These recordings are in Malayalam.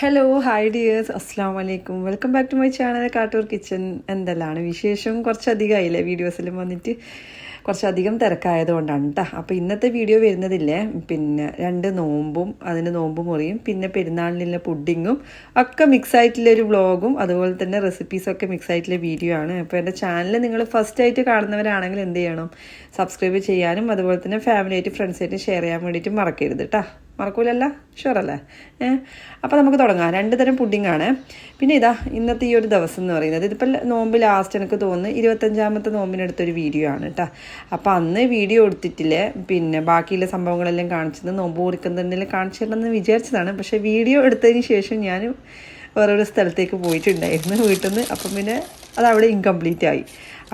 ഹലോ ഹായ് ഡിയേഴ്സ് അസ്സാം വലൈക്കും welcome back to my channel Kattoor kitchen എന്തെല്ലാമാണ് വിശേഷം? കുറച്ചധികമായില്ലേ വീഡിയോസിലും വന്നിട്ട്? കുറച്ചധികം തിരക്കായതുകൊണ്ടാണ് കേട്ടോ അപ്പോൾ ഇന്നത്തെ വീഡിയോ വരുന്നതില്ലേ? പിന്നെ രണ്ട് നോമ്പും അതിന് നോമ്പ് മുറിയും പിന്നെ പെരുന്നാളിനുള്ള പുഡിങ്ങും ഒക്കെ മിക്സ് ആയിട്ടുള്ള ഒരു വ്ളോഗും അതുപോലെ തന്നെ റെസിപ്പീസൊക്കെ മിക്സ് ആയിട്ടുള്ള വീഡിയോ ആണ്. അപ്പോൾ എന്റെ ചാനൽ നിങ്ങൾ ഫസ്റ്റ് ആയിട്ട് കാണുന്നവരാണെങ്കിൽ എന്ത് ചെയ്യണം? സബ്സ്ക്രൈബ് ചെയ്യാനും അതുപോലെ തന്നെ ഫാമിലി ആയിട്ട് ഫ്രണ്ട്സായിട്ട് ഷെയർ ചെയ്യാൻ വേണ്ടിയിട്ട് മറക്കരുത് കേട്ടോ മറക്കൂലല്ല? ഷുവറല്ലേ? അപ്പോൾ നമുക്ക് തുടങ്ങാം. രണ്ട് തരം പുഡിംഗ് ആണ്. പിന്നെ ഇതാ ഇന്നത്തെ ഈ ഒരു ദിവസം എന്ന് പറയുന്നത്. ഇതിപ്പോൾ നോമ്പ് ലാസ്റ്റ് എനിക്ക് തോന്നുന്നു. ഇരുപത്തഞ്ചാമത്തെ നോമ്പിനെടുത്തൊരു വീഡിയോ ആണ് കേട്ടോ അപ്പോൾ അന്ന് വീഡിയോ എടുത്തിട്ടില്ലേ. പിന്നെ ബാക്കിയുള്ള സംഭവങ്ങളെല്ലാം കാണിച്ചത് നോമ്പ് കുറിക്കുന്നതിൽ കാണിച്ചിട്ടുണ്ടെന്ന് വിചാരിച്ചതാണ്. പക്ഷേ വീഡിയോ എടുത്തതിന് ശേഷം ഞാൻ വേറൊരു സ്ഥലത്തേക്ക് പോയിട്ടുണ്ടായിരുന്നു. വീട്ടിൽ നിന്ന് അപ്പം പിന്നെ അത് അവിടെ ഇൻകംപ്ലീറ്റ് ആയി.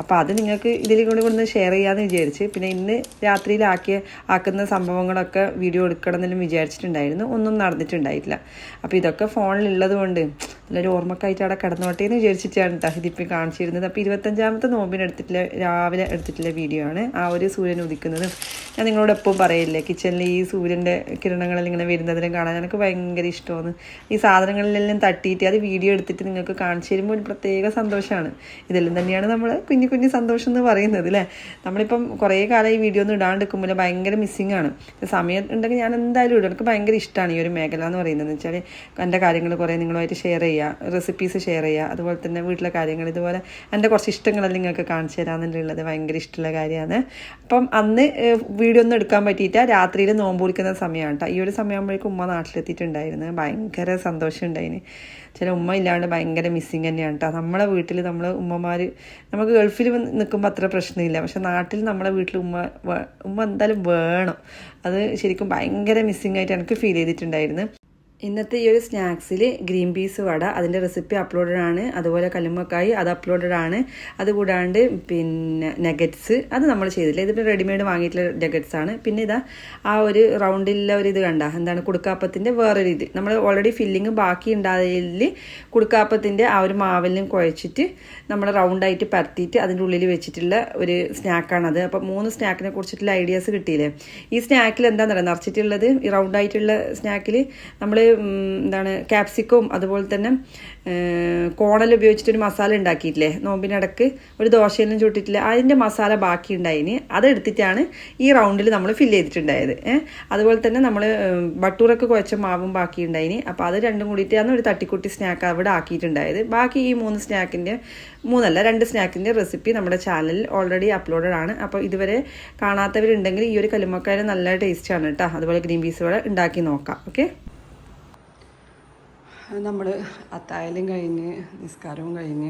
അപ്പോൾ അത് നിങ്ങൾക്ക് ഇതിൽ കൂടി കൊണ്ട് ഷെയർ ചെയ്യാമെന്ന് വിചാരിച്ച്. പിന്നെ ഇന്ന് രാത്രിയിലാക്കിയ ആക്കുന്ന സംഭവങ്ങളൊക്കെ വീഡിയോ എടുക്കണം എന്നെല്ലാം വിചാരിച്ചിട്ടുണ്ടായിരുന്നു. ഒന്നും നടന്നിട്ടുണ്ടായിട്ടില്ല. അപ്പോൾ ഇതൊക്കെ ഫോണിലുള്ളത് കൊണ്ട് നല്ലൊരു ഓർമ്മക്കായിട്ട് അവിടെ കിടന്നോട്ടെ എന്ന് വിചാരിച്ചിട്ടാണ് കേട്ടോ ഇതിപ്പോൾ കാണിച്ചിരുന്നത്. അപ്പോൾ ഇരുപത്തഞ്ചാമത്തെ നോമ്പിന് എടുത്തിട്ടുള്ള രാവിലെ എടുത്തിട്ടുള്ള വീഡിയോ ആണ്. ആ ഒരു സൂര്യൻ ഉദിക്കുന്നതും ഞാൻ നിങ്ങളോട് എപ്പോഴും പറയില്ലേ കിച്ചണിൽ ഈ സൂര്യന്റെ കിരണങ്ങളിൽ ഇങ്ങനെ വരുന്നതിനും കാണാൻ എനിക്ക് ഭയങ്കര ഇഷ്ടമാണ്. ഈ സാധനങ്ങളിലെല്ലാം തട്ടിയിട്ട് അത് വീഡിയോ എടുത്തിട്ട് നിങ്ങൾക്ക് കാണിച്ചു തരുമ്പോൾ ഒരു പ്രത്യേക സന്തോഷമാണ്. ഇതെല്ലാം തന്നെയാണ് നമ്മൾ കുഞ്ഞു കുഞ്ഞു സന്തോഷം എന്ന് പറയുന്നത് അല്ലേ നമ്മളിപ്പം കുറേ കാലം ഈ വീഡിയോ ഒന്നും ഇടാണ്ട് നിൽക്കുമ്പോൾ ഭയങ്കര മിസ്സിങ് ആണ്. സമയം ഉണ്ടെങ്കിൽ ഞാൻ എന്തായാലും ഇടും. എനിക്ക് ഭയങ്കര ഇഷ്ടമാണ് ഈ ഒരു മേഖല എന്ന് പറയുന്നത്. വെച്ചാൽ എന്റെ കാര്യങ്ങൾ കുറേ നിങ്ങളുമായിട്ട് ഷെയർ ചെയ്യുക റെസിപ്പീസ് ഷെയർ ചെയ്യുക. അതുപോലെ തന്നെ വീട്ടിലെ കാര്യങ്ങൾ ഇതുപോലെ എന്റെ കുറച്ച് ഇഷ്ടങ്ങളെല്ലാം നിങ്ങൾക്ക് കാണിച്ചു തരാമെന്നുള്ളത് ഭയങ്കര ഇഷ്ടമുള്ള കാര്യമാണ്. അപ്പം അന്ന് വീഡിയോ ഒന്നും എടുക്കാൻ പറ്റിയിട്ട് രാത്രിയിൽ നോമ്പ് കുറിക്കുന്ന സമയമാണ് കേട്ടോ. ഈ ഒരു സമയമാകുമ്പോഴേക്കും ഉമ്മ നാട്ടിലെത്തിയിട്ടുണ്ടായിരുന്നു. ഭയങ്കര സന്തോഷം ഉണ്ടായിന് ചില ഉമ്മ ഇല്ലാണ്ട് ഭയങ്കര മിസ്സിങ് തന്നെയാണ് കേട്ടോ നമ്മളെ വീട്ടിൽ നമ്മൾ ഉമ്മമാർ നമുക്ക് ഗൾഫിൽ നിൽക്കുമ്പോൾ അത്ര പ്രശ്നമില്ല. പക്ഷെ നാട്ടിൽ നമ്മളെ വീട്ടിൽ ഉമ്മ ഉമ്മ എന്തായാലും വേണം. അത് ശരിക്കും ഭയങ്കര മിസ്സിങ് ആയിട്ട് എനിക്ക് ഫീൽ ചെയ്തിട്ടുണ്ടായിരുന്നു. ഇന്നത്തെ ഈ ഒരു സ്നാക്സിൽ ഗ്രീൻ പീസ് വട അതിന്റെ റെസിപ്പി അപ്ലോഡഡ് ആണ് അതുപോലെ കല്ലുമ്മക്കായി അത് അപ്ലോഡഡ് ആണ് അതുകൂടാണ്ട് പിന്നെ നെഗറ്റ്സ് അത് നമ്മൾ ചെയ്തില്ല ഇതിപ്പോൾ റെഡിമെയ്ഡ് വാങ്ങിയിട്ടുള്ള നെഗറ്റ്സ് ആണ്. പിന്നെ ഇതാ ആ ഒരു റൗണ്ടിലുള്ള ഒരു ഇത് കണ്ട എന്താണ് കുടുക്കാപ്പത്തിന്റെ വേറൊരു ഇത്. നമ്മൾ ഓൾറെഡി ഫില്ലിങ് ബാക്കി ഉണ്ടായതിൽ കുടുക്കാപ്പത്തിന്റെ ആ ഒരു മാവലിനും കുഴച്ചിട്ട് നമ്മൾ റൗണ്ടായിട്ട് പരത്തിയിട്ട് അതിന്റെ ഉള്ളിൽ വെച്ചിട്ടുള്ള ഒരു സ്നാക്കാണത് അപ്പോൾ മൂന്ന് സ്നാക്കിനെ കുറിച്ചിട്ടുള്ള ഐഡിയാസ് കിട്ടിയില്ലേ? ഈ സ്നാക്കിൽ എന്താണെന്ന് പറയുക നിറച്ചിട്ടുള്ളത് ഈ റൗണ്ടായിട്ടുള്ള സ്നാക്കിൽ നമ്മൾ എന്താണ് ക്യാപ്സിക്കവും അതുപോലെ തന്നെ കോണൽ ഉപയോഗിച്ചിട്ടൊരു മസാല ഉണ്ടാക്കിയിട്ടില്ലേ? നോമ്പിനിടക്ക് ഒരു ദോശയിലും ചുട്ടിട്ടില്ല. അതിന്റെ മസാല ബാക്കി ഉണ്ടായിന്. അതെടുത്തിട്ടാണ് ഈ റൗണ്ടിൽ നമ്മൾ ഫില്ല് ചെയ്തിട്ടുണ്ടായത്. അതുപോലെ തന്നെ നമ്മൾ ബട്ടൂറൊക്കെ കുഴച്ച മാവും ബാക്കി ഉണ്ടായിന്. അപ്പോൾ അത് രണ്ടും കൂടിയിട്ടാണ് ഒരു തട്ടിക്കുട്ടി സ്നാക്ക് അവിടെ ആക്കിയിട്ടുണ്ടായത്. ബാക്കി ഈ മൂന്ന് സ്നാക്കിന്റെ മൂന്നല്ല രണ്ട് സ്നാക്കിന്റെ റെസിപ്പി നമ്മുടെ ചാനലിൽ ഓൾറെഡി അപ്ലോഡഡ് ആണ്. അപ്പോൾ ഇതുവരെ കാണാത്തവരുണ്ടെങ്കിൽ ഈ ഒരു കല്ലുമ്മക്കായ നല്ല ടേസ്റ്റാണ് കേട്ടോ. അതുപോലെ ഗ്രീൻ പീസ് ഉണ്ടാക്കി നോക്കാം. ഓക്കെ നമ്മൾ അത്തായാലും കഴിഞ്ഞ് നിസ്കാരവും കഴിഞ്ഞ്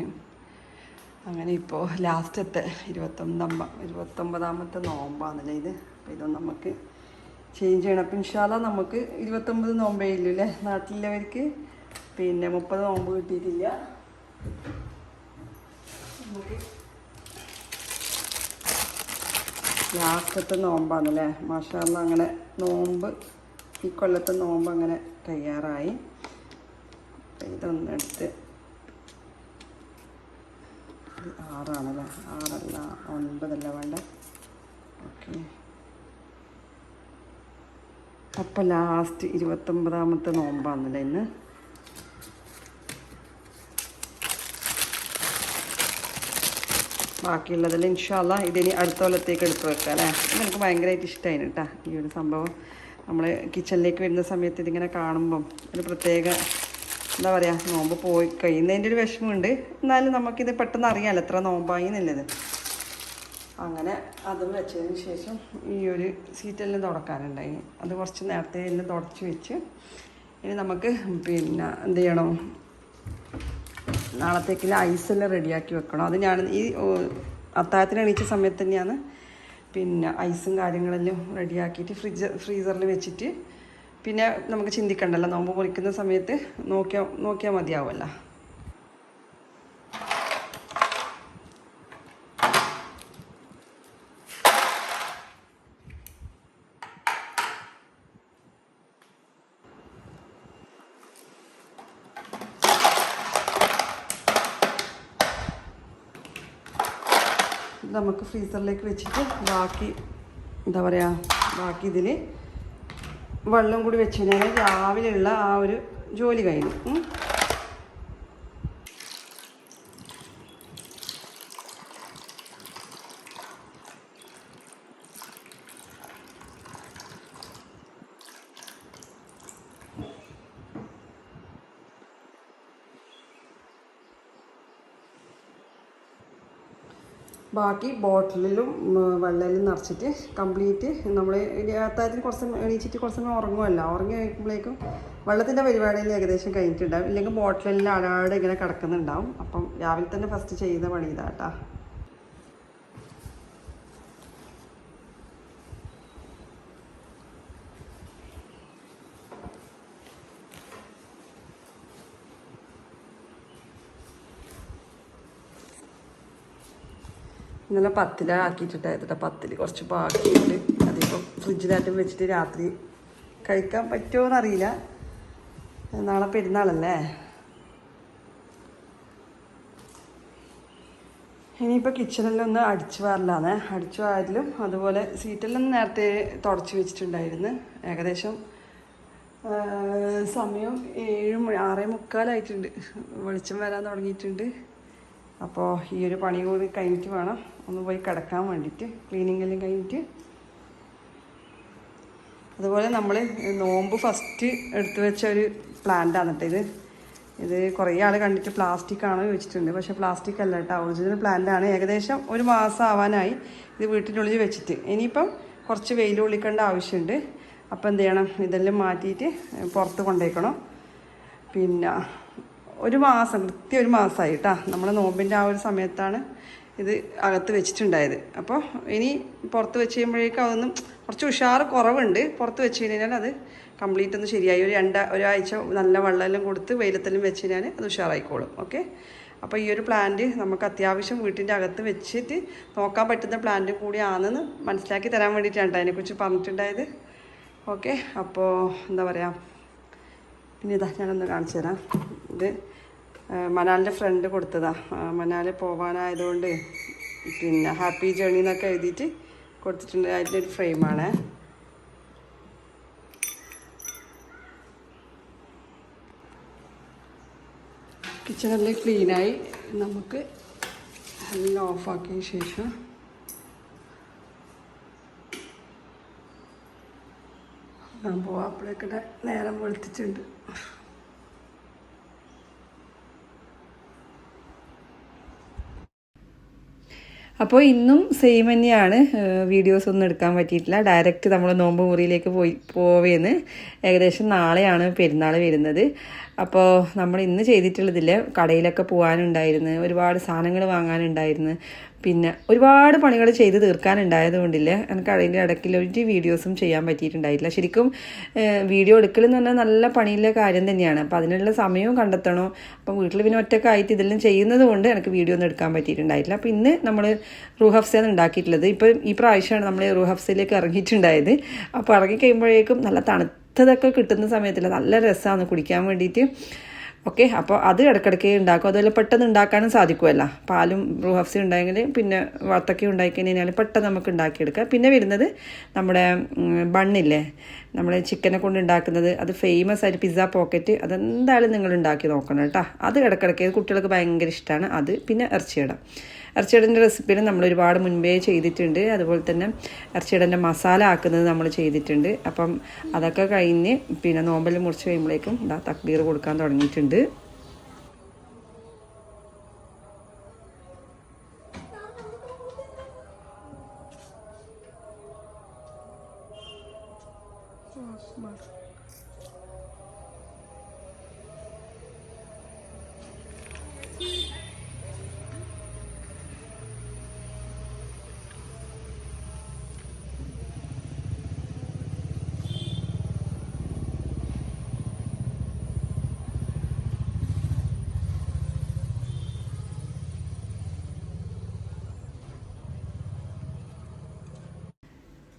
അങ്ങനെ ഇപ്പോൾ ലാസ്റ്റത്തെ ഇരുപത്തൊമ്പ ഇരുപത്തൊമ്പതാമത്തെ നോമ്പാണല്ലേ ഇത്? അപ്പോൾ ഇതൊന്നും നമുക്ക് ചേഞ്ച് ചെയ്യണം. അപ്പം ഇൻഷാല്ല നമുക്ക് ഇരുപത്തൊമ്പത് നോമ്പേ ഇല്ലു അല്ലേ നാട്ടിലുള്ളവർക്ക് പിന്നെ മുപ്പത് നോമ്പ് കിട്ടിയിട്ടില്ല. നമുക്ക് ലാസ്റ്റത്തെ നോമ്പാണല്ലേ മാഷാല്ല അങ്ങനെ നോമ്പ് ഈ കൊല്ലത്തെ നോമ്പ് അങ്ങനെ തയ്യാറായി. ഇതൊന്നെടുത്ത്. ഇത് ആറാണല്ലേ? ആറല്ല ഒൻപതല്ല വേണ്ട? ഓക്കെ. അപ്പം ലാസ്റ്റ് ഇരുപത്തൊമ്പതാമത്തെ നോമ്പാണല്ലേ ഇന്ന്? ബാക്കിയുള്ളതിൽ ഇൻഷാല്ല ഇതിനി അടുത്ത കൊല്ലത്തേക്ക് എടുത്ത് വെക്കാം അല്ലേ? ഇത് എനിക്ക് ഭയങ്കരമായിട്ട് ഇഷ്ടമായിന് കേട്ടോ ഈ ഒരു സംഭവം. നമ്മൾ കിച്ചണിലേക്ക് വരുന്ന സമയത്ത് ഇതിങ്ങനെ കാണുമ്പം ഒരു പ്രത്യേക എന്താ പറയുക നോമ്പ് പോയി കഴിയുന്നതിന്റെ ഒരു വിഷമമുണ്ട്. എന്നാലും നമുക്കിത് പെട്ടെന്ന് അറിയാമല്ലോ എത്ര നോമ്പായി എന്നുള്ളത്. അങ്ങനെ അതും വെച്ചതിന് ശേഷം ഈ ഒരു സീറ്റെല്ലാം തുടക്കാനുണ്ടായി അത് കുറച്ച് നേരത്തെ എല്ലാം തുടച്ച് വെച്ച് ഇനി നമുക്ക് പിന്നെ എന്ത് ചെയ്യണം? നാളത്തേക്കുള്ള ഐസെല്ലാം റെഡിയാക്കി വെക്കണം. അത് ഞാൻ ഈ അത്താഴത്തിന് എണീച്ച സമയത്ത് തന്നെയാണ് പിന്നെ ഐസും കാര്യങ്ങളെല്ലാം റെഡിയാക്കിയിട്ട് ഫ്രിഡ്ജ് ഫ്രീസറിൽ വെച്ചിട്ട് പിന്നെ നമുക്ക് ചിന്തിക്കണ്ടല്ലോ. നോമ്പ് പൊളിക്കുന്ന സമയത്ത് നോക്കിയാൽ നോക്കിയാൽ മതിയാവുമല്ലോ. നമുക്ക് ഫ്രീസറിലേക്ക് വെച്ചിട്ട് ബാക്കി എന്താ പറയുക ബാക്കി ഇതിൽ വെള്ളം കൂടി വെച്ച് കഴിഞ്ഞാൽ രാവിലെയുള്ള ആ ഒരു ജോലി കഴിഞ്ഞു. ബാക്കി ബോട്ടിലും വെള്ളയിലും നിറച്ചിട്ട് കംപ്ലീറ്റ് നമ്മൾ അത്താഴത്തിന് കുറച്ച് എണീച്ചിട്ട് കുറച്ച് സമയം ഉറങ്ങുമല്ലോ ഉറങ്ങി കഴിക്കുമ്പോഴേക്കും വെള്ളത്തിന്റെ പരിപാടിയിൽ ഏകദേശം കഴിഞ്ഞിട്ടുണ്ടാവും. ഇല്ലെങ്കിൽ ബോട്ടിലെല്ലാം അടാടെ ഇങ്ങനെ കിടക്കുന്നുണ്ടാവും. അപ്പം രാവിലെ തന്നെ ഫസ്റ്റ് ചെയ്യുന്ന പണി ഇതാട്ടാ ഇന്നലെ പത്തില ആക്കിയിട്ടുണ്ടായിരുന്നു പത്തിൽ കുറച്ച് ബാക്കിയുണ്ട്. അതിപ്പം ഫ്രിഡ്ജിലായിട്ടും വെച്ചിട്ട് രാത്രി കഴിക്കാൻ പറ്റുമോ എന്നറിയില്ല നാളെ പെരുന്നാളല്ലേ? ഇനിയിപ്പോൾ കിച്ചണിലൊന്ന് അടിച്ചു വാറില്ലാന്ന് അടിച്ചു വാരലും അതുപോലെ സീറ്റെല്ലാം നേരത്തെ തുടച്ച് വെച്ചിട്ടുണ്ടായിരുന്നു. ഏകദേശം സമയം ഏഴ് ആറേ മുക്കാലായിട്ടുണ്ട്. വെളിച്ചം വരാൻ തുടങ്ങിയിട്ടുണ്ട്. അപ്പോൾ ഈ ഒരു പണി കൂടി കഴിഞ്ഞിട്ട് വേണം ഒന്ന് പോയി കിടക്കാൻ വേണ്ടിയിട്ട് ക്ലീനിങ് എല്ലാം കഴിഞ്ഞിട്ട്. അതുപോലെ നമ്മൾ നോമ്പ് ഫസ്റ്റ് എടുത്തു വെച്ച ഒരു പ്ലാന്റ് കേട്ടോ ഇത്. ഇത് കുറേ ആൾ കണ്ടിട്ട് പ്ലാസ്റ്റിക് ആണോ ചോദിച്ചിട്ടുണ്ട്. പക്ഷെ പ്ലാസ്റ്റിക് അല്ല കേട്ടോ ഒറിജിനൽ പ്ലാന്റ് ആണ്. ഏകദേശം ഒരു മാസം ആവാനായി ഇത് വീട്ടിനുള്ളിൽ വെച്ചിട്ട്. ഇനിയിപ്പം കുറച്ച് വെയിൽ ഒളിക്കേണ്ട ആവശ്യമുണ്ട്. അപ്പോൾ എന്ത് ചെയ്യണം? ഇതെല്ലാം മാറ്റിയിട്ട് പുറത്ത് കൊണ്ടേക്കണം. പിന്നെ ഒരു മാസം കൃത്യം ഒരു മാസമായി കേട്ടോ നമ്മൾ നോമ്പിന്റെ ആ ഒരു സമയത്താണ് ഇത് അകത്ത് വെച്ചിട്ടുണ്ടായത്. അപ്പോൾ ഇനി പുറത്ത് വെച്ച് കഴിയുമ്പോഴേക്കും അതൊന്നും കുറച്ച് ഉഷാർ കുറവുണ്ട്. പുറത്ത് വെച്ച് കഴിഞ്ഞാൽ അത് കംപ്ലീറ്റ് ഒന്ന് ശരിയായി. ഒരു രണ്ട ഒരാഴ്ച നല്ല വെള്ളമെല്ലാം കൊടുത്ത് വെയിലത്തെല്ലാം വെച്ച് കഴിഞ്ഞാൽ അത് ഉഷാറായിക്കോളും. ഓക്കെ അപ്പോൾ ഈ ഒരു പ്ലാന്റ് നമുക്ക് അത്യാവശ്യം വീട്ടിന്റെ അകത്ത് വെച്ചിട്ട് നോക്കാൻ പറ്റുന്ന പ്ലാന്റ് കൂടിയാണെന്ന് മനസ്സിലാക്കി തരാൻ വേണ്ടിയിട്ടാണ് അതിനെക്കുറിച്ച് പറഞ്ഞിട്ടുണ്ടായത്. ഓക്കെ അപ്പോൾ എന്താ പറയുക പിന്നെ ഇതാ ഞാനൊന്ന് കാണിച്ചു തരാം. ഇത് മനാലിന്റെ ഫ്രണ്ട് കൊടുത്തതാ. മനാലി മനാലിൽ പോകാനായതുകൊണ്ട് പിന്നെ ഹാപ്പി ജേണി എന്നൊക്കെ എഴുതിയിട്ട് കൊടുത്തിട്ടുണ്ട്. അതിന്റെ ഒരു ഫ്രെയിമാണ് കിച്ചണെല്ലാം ക്ലീനായി നമുക്ക് എല്ലാം ഓഫാക്കിയ ശേഷം ഞാൻ പോവാം. അപ്പോഴേക്കിടെ നേരം വെളുത്തിട്ടുണ്ട്. അപ്പോൾ ഇന്നും സെയിം തന്നെയാണ്. വീഡിയോസ് ഒന്നും എടുക്കാൻ പറ്റിയിട്ടില്ല. ഡയറക്റ്റ് നമ്മൾ നോമ്പ് മുറിയിലേക്ക് പോയി പോവേന്ന്. ഏകദേശം നാളെയാണ് പെരുന്നാൾ വരുന്നത്. അപ്പോൾ നമ്മൾ ഇന്ന് ചെയ്തിട്ടുള്ളതിൽ കടയിലൊക്കെ പോകാനുണ്ടായിരുന്നു ഒരുപാട് സാധനങ്ങൾ വാങ്ങാനുണ്ടായിരുന്നു പിന്നെ ഒരുപാട് പണികൾ ചെയ്ത് തീർക്കാനുണ്ടായത് കൊണ്ടില്ല എനിക്ക് അതിന്റെ ഇടയ്ക്കിൽ ഒരു വീഡിയോസും ചെയ്യാൻ പറ്റിയിട്ടുണ്ടായില്ല ശരിക്കും വീഡിയോ എടുക്കലെന്ന് പറഞ്ഞാൽ നല്ല പണിയിലെ കാര്യം തന്നെയാണ്. അപ്പോൾ അതിനുള്ള സമയവും കണ്ടെത്തണം? അപ്പം വീട്ടിൽ പിന്നെ ഒറ്റയ്ക്ക് ആയിട്ട് ഇതെല്ലാം ചെയ്യുന്നത് കൊണ്ട് എനിക്ക് വീഡിയോ ഒന്നും എടുക്കാൻ പറ്റിയിട്ടുണ്ടായിട്ടില്ല. അപ്പോൾ ഇന്ന് നമ്മൾ റൂഹഫ്സയാണ് ഉണ്ടാക്കിയിട്ടുള്ളത്. ഇപ്പോൾ ഈ പ്രാവശ്യമാണ് നമ്മൾ റൂഹഫ്സയിലേക്ക് ഇറങ്ങിയിട്ടുണ്ടായത്. അപ്പോൾ ഇറങ്ങി കഴിയുമ്പോഴേക്കും നല്ല തണുത്തതൊക്കെ കിട്ടുന്ന സമയത്തില്ല നല്ല രസമാണ് കുടിക്കാൻ വേണ്ടിയിട്ട് ഓക്കെ അപ്പോൾ അത് ഇടയ്ക്കിടയ്ക്ക് ഉണ്ടാക്കും. അതുപോലെ പെട്ടെന്ന് ഉണ്ടാക്കാനും സാധിക്കുമല്ല പാലും ബ്രൂഹഫ്സും ഉണ്ടായെങ്കിൽ പിന്നെ വത്തക്ക ഉണ്ടാക്കി കഴിഞ്ഞാൽ പെട്ടെന്ന് നമുക്ക് ഉണ്ടാക്കിയെടുക്കാം. പിന്നെ വരുന്നത് നമ്മുടെ ബണ്ണില്ലേ? നമ്മൾ ചിക്കനെ കൊണ്ട് ഉണ്ടാക്കുന്നത്. അത് ഫേമസ് ആയിട്ട് പിസ്സ പോക്കറ്റ് അതെന്തായാലും നിങ്ങൾ ഉണ്ടാക്കി നോക്കണം കേട്ടോ. അത് ഇടയ്ക്കിടയ്ക്ക് കുട്ടികൾക്ക് ഭയങ്കര ഇഷ്ടമാണ് അത് പിന്നെ ഇറച്ചിയിട. ഇറച്ചിയുടെ റെസിപ്പിയിൽ നമ്മൾ ഒരുപാട് മുൻപേ ചെയ്തിട്ടുണ്ട്. അതുപോലെ തന്നെ ഇറച്ചിയുടെ മസാല ആക്കുന്നത് നമ്മൾ ചെയ്തിട്ടുണ്ട്. അപ്പം അതൊക്കെ കഴിഞ്ഞ് പിന്നെ നോമ്പൽ മുറിച്ച് കഴിയുമ്പോഴേക്കും ഇതാ തക്ബീർ കൊടുക്കാൻ തുടങ്ങിയിട്ടുണ്ട്.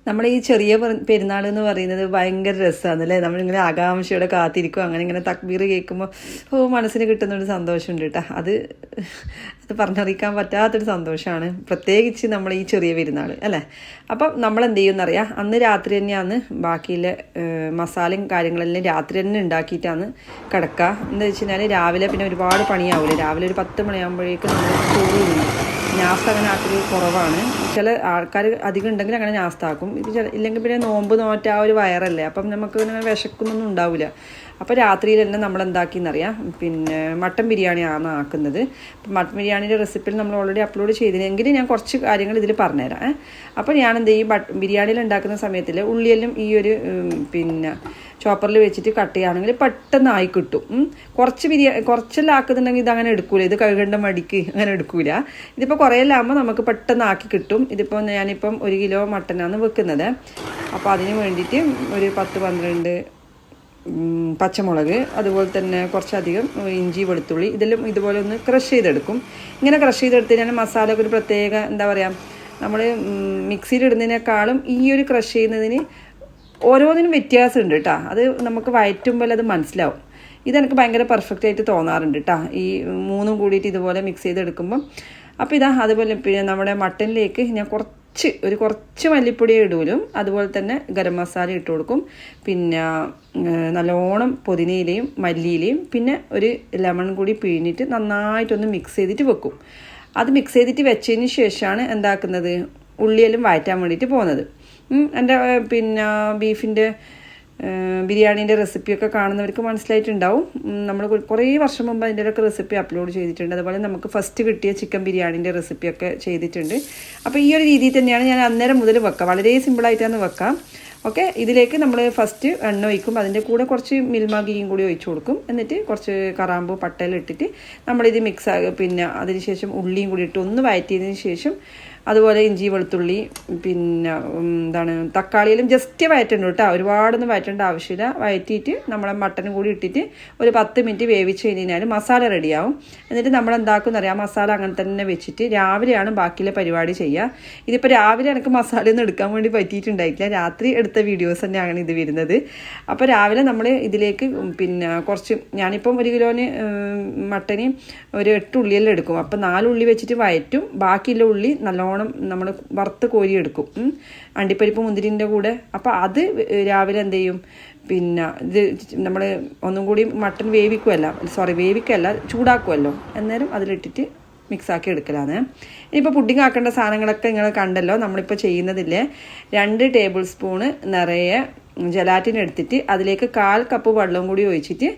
നമ്മൾ ഈ ചെറിയ പെരു- പെരുന്നാൾ എന്ന് പറയുന്നത് ഭയങ്കര രസമാണ് അല്ലേ നമ്മളിങ്ങനെ ആകാംക്ഷയോടെ കാത്തിരിക്കും അങ്ങനെ ഇങ്ങനെ തക്ബീർ കേൾക്കുമ്പോൾ ഓ മനസ്സിന് കിട്ടുന്നൊരു സന്തോഷമുണ്ട് കേട്ടോ. അത് അത് പറഞ്ഞറിയിക്കാൻ പറ്റാത്തൊരു സന്തോഷമാണ് പ്രത്യേകിച്ച് നമ്മൾ ഈ ചെറിയ പെരുന്നാൾ അല്ലേ? അപ്പം നമ്മൾ എന്ത് ചെയ്യുമെന്നറിയാം അന്ന് രാത്രി തന്നെയാണ് ബാക്കിയിലെ മസാലയും കാര്യങ്ങളെല്ലാം രാത്രി തന്നെ ഉണ്ടാക്കിയിട്ടാണ് കിടക്കുക എന്താ വെച്ച് കഴിഞ്ഞാൽ രാവിലെ പിന്നെ ഒരുപാട് പണിയാവില്ല രാവിലെ ഒരു പത്ത് മണിയാകുമ്പോഴേക്കും നമ്മൾ ചോറ് ഞാൻ അങ്ങനെ ആക്കൽ കുറവാണ്. ചില ആൾക്കാർ അധികം ഉണ്ടെങ്കിൽ അങ്ങനെ ഞാസ്താക്കും. ഇത് ചില ഇല്ലെങ്കിൽ പിന്നെ നോമ്പ് നോറ്റ ആ ഒരു വയറല്ലേ. അപ്പം നമുക്ക് ഇങ്ങനെ വിശക്കുന്നൊന്നും ഉണ്ടാവില്ല അപ്പോൾ രാത്രിയിൽ തന്നെ നമ്മൾ എന്താക്കിയെന്നറിയാം. പിന്നെ മട്ടൻ ബിരിയാണിയാണ് ആക്കുന്നത്. മട്ടൻ ബിരിയാണിയുടെ റെസിപ്പിയിൽ നമ്മൾ ഓൾറെഡി അപ്ലോഡ് ചെയ്തിരുന്നെങ്കിൽ ഞാൻ കുറച്ച് കാര്യങ്ങൾ ഇതിൽ പറഞ്ഞുതരാം. അപ്പോൾ ഞാൻ എന്ത് ചെയ്യും? ബിരിയാണിയിൽ ഉണ്ടാക്കുന്ന സമയത്തിൽ ഉള്ളിയെല്ലാം ഈ ഒരു പിന്നെ ചോപ്പറിൽ വെച്ചിട്ട് കട്ട് ചെയ്യുകയാണെങ്കിൽ പെട്ടെന്ന് ആയി കിട്ടും കുറച്ച് ബിരിയാണി കുറച്ചെല്ലാം ആക്കുന്നുണ്ടെങ്കിൽ ഇത് അങ്ങനെ എടുക്കൂല. ഇത് കഴുകേണ്ട മടിക്ക് അങ്ങനെ എടുക്കൂല. ഇതിപ്പോൾ കുറേയെല്ലാം ആകുമ്പോൾ നമുക്ക് പെട്ടെന്ന് ആക്കി കിട്ടും. ഇതിപ്പോൾ ഞാനിപ്പം ഒരു കിലോ മട്ടനാണ് വെക്കുന്നത്. അപ്പോൾ അതിന് വേണ്ടിയിട്ട് ഒരു പത്ത് പന്ത്രണ്ട് പച്ചമുളക് അതുപോലെ തന്നെ കുറച്ചധികം ഇഞ്ചി വെളുത്തുള്ളി ഇതെല്ലാം ഇതുപോലെ ഒന്ന് ക്രഷ് ചെയ്തെടുക്കും. ഇങ്ങനെ ക്രഷ് ചെയ്തെടുത്ത് കഴിഞ്ഞാൽ മസാലക്ക് ഒരു പ്രത്യേക എന്താ പറയുക നമ്മൾ മിക്സിയിൽ ഇടുന്നതിനേക്കാളും ഈ ഒരു ക്രഷ് ചെയ്യുന്നതിന് ഓരോന്നിനും വ്യത്യാസമുണ്ട് കേട്ടോ. അത് നമുക്ക് വയറ്റുമ്പോൾ അത് മനസ്സിലാവും. ഇതെനിക്ക് ഭയങ്കര പെർഫെക്റ്റ് ആയിട്ട് തോന്നാറുണ്ട് കേട്ടോ. ഈ മൂന്നും കൂടിയിട്ട് ഇതുപോലെ മിക്സ് ചെയ്തെടുക്കുമ്പം അപ്പോൾ ഇതാ അതുപോലെ പിന്നെ നമ്മുടെ മട്ടനിലേക്ക് ഞാൻ കുറച്ച് ഒരു കുറച്ച് മല്ലിപ്പൊടിയെ ഇടൂലും അതുപോലെ തന്നെ ഗരം മസാല ഇട്ട് കൊടുക്കും. പിന്നെ നല്ലോണം പുതിനയിലയും മല്ലിയിലയും പിന്നെ ഒരു ലെമൺ കൂടി പിഴിഞ്ഞിട്ട് നന്നായിട്ടൊന്ന് മിക്സ് ചെയ്തിട്ട് വെക്കും. അത് മിക്സ് ചെയ്തിട്ട് വെച്ചതിന് ശേഷമാണ് എന്താക്കുന്നത്? ഉള്ളിയെല്ലാം വഴറ്റാൻ വേണ്ടിയിട്ട് പോകുന്നത്. എന്റെ പിന്നെ ബീഫിന്റെ ബിരിയാണീന്റെ റെസിപ്പിയൊക്കെ കാണുന്നവർക്ക് മനസ്സിലായിട്ടുണ്ടാവും. നമ്മൾ കുറേ വർഷം മുമ്പ് അതിന്റെയൊക്കെ റെസിപ്പി അപ്ലോഡ് ചെയ്തിട്ടുണ്ട്. അതുപോലെ നമുക്ക് ഫസ്റ്റ് കിട്ടിയ ചിക്കൻ ബിരിയാണീന്റെ റെസിപ്പിയൊക്കെ ചെയ്തിട്ടുണ്ട്. അപ്പോൾ ഈ ഒരു രീതിയിൽ തന്നെയാണ് ഞാൻ അന്നേരം മുതൽ വെക്കുക വളരെ സിമ്പിളായിട്ടാണ് വെക്കാം. ഓക്കെ ഇതിലേക്ക് നമ്മൾ ഫസ്റ്റ് എണ്ണ ഒഴിക്കും. അതിന്റെ കൂടെ കുറച്ച് മിൽമ ഗീയും കൂടി ഒഴിച്ചു കൊടുക്കും. എന്നിട്ട് കുറച്ച് കറാമ്പ് പട്ടയിലിട്ടിട്ട് നമ്മളിത് മിക്സ് ആകും പിന്നെ അതിനുശേഷം ഉള്ളിയും കൂടി ഇട്ട് ഒന്ന് വഴറ്റിയതിന് ശേഷം അതുപോലെ ഇഞ്ചി വെളുത്തുള്ളി പിന്നെ എന്താണ് തക്കാളിയിലും ജസ്റ്റ് വയറ്റണ്ട കേട്ടോ ഒരുപാടൊന്നും വയറ്റേണ്ട ആവശ്യമില്ല. വയറ്റിയിട്ട് നമ്മളെ മട്ടനും കൂടി ഇട്ടിട്ട് ഒരു പത്ത് മിനിറ്റ് വേവിച്ച് കഴിഞ്ഞാൽ മസാല റെഡിയാവും എന്നിട്ട് നമ്മൾ എന്താക്കും അറിയാം. മസാല അങ്ങനെ തന്നെ വെച്ചിട്ട് രാവിലെയാണ് ബാക്കിയുള്ള പരിപാടി ചെയ്യുക. ഇതിപ്പോൾ രാവിലെ എനിക്ക് മസാല ഒന്നും എടുക്കാൻ വേണ്ടി പറ്റിയിട്ടുണ്ടായിട്ടില്ല. രാത്രി എടുത്ത വീഡിയോസ് തന്നെയാണ് ഇത് വരുന്നത്. അപ്പോൾ രാവിലെ നമ്മൾ ഇതിലേക്ക് പിന്നെ കുറച്ച് ഞാനിപ്പം ഒരു കിലോന് മട്ടന് ഒരു എട്ട് ഉള്ളിയെല്ലാം എടുക്കും. അപ്പം നാല് ഉള്ളി വെച്ചിട്ട് വയറ്റും. ബാക്കിയുള്ള ഉള്ളി നല്ലോണം നമ്മൾ വറുത്ത് കോരിയെടുക്കും. അണ്ടിപ്പരിപ്പ് മുന്തിരിന്റെ കൂടെ. അപ്പോൾ അത് രാവിലെ എന്ത് ചെയ്യും? പിന്നെ ഇത് നമ്മൾ ഒന്നും കൂടി മട്ടൺ വേവിക്കുമല്ല സോറി വേവിക്കല്ല ചൂടാക്കുമല്ലോ അന്നേരം അതിലിട്ടിട്ട് മിക്സാക്കി എടുക്കലാണ്. ഇനിയിപ്പോൾ പുഡിംഗ് ആക്കേണ്ട സാധനങ്ങളൊക്കെ നിങ്ങൾ കണ്ടല്ലോ. നമ്മളിപ്പോൾ ചെയ്യുന്നതില്ലേ രണ്ട് ടേബിൾ സ്പൂണ് നിറയെ ജലാറ്റിൻ എടുത്തിട്ട് അതിലേക്ക് കാൽ കപ്പ് വെള്ളം കൂടി ഒഴിച്ചിട്ട്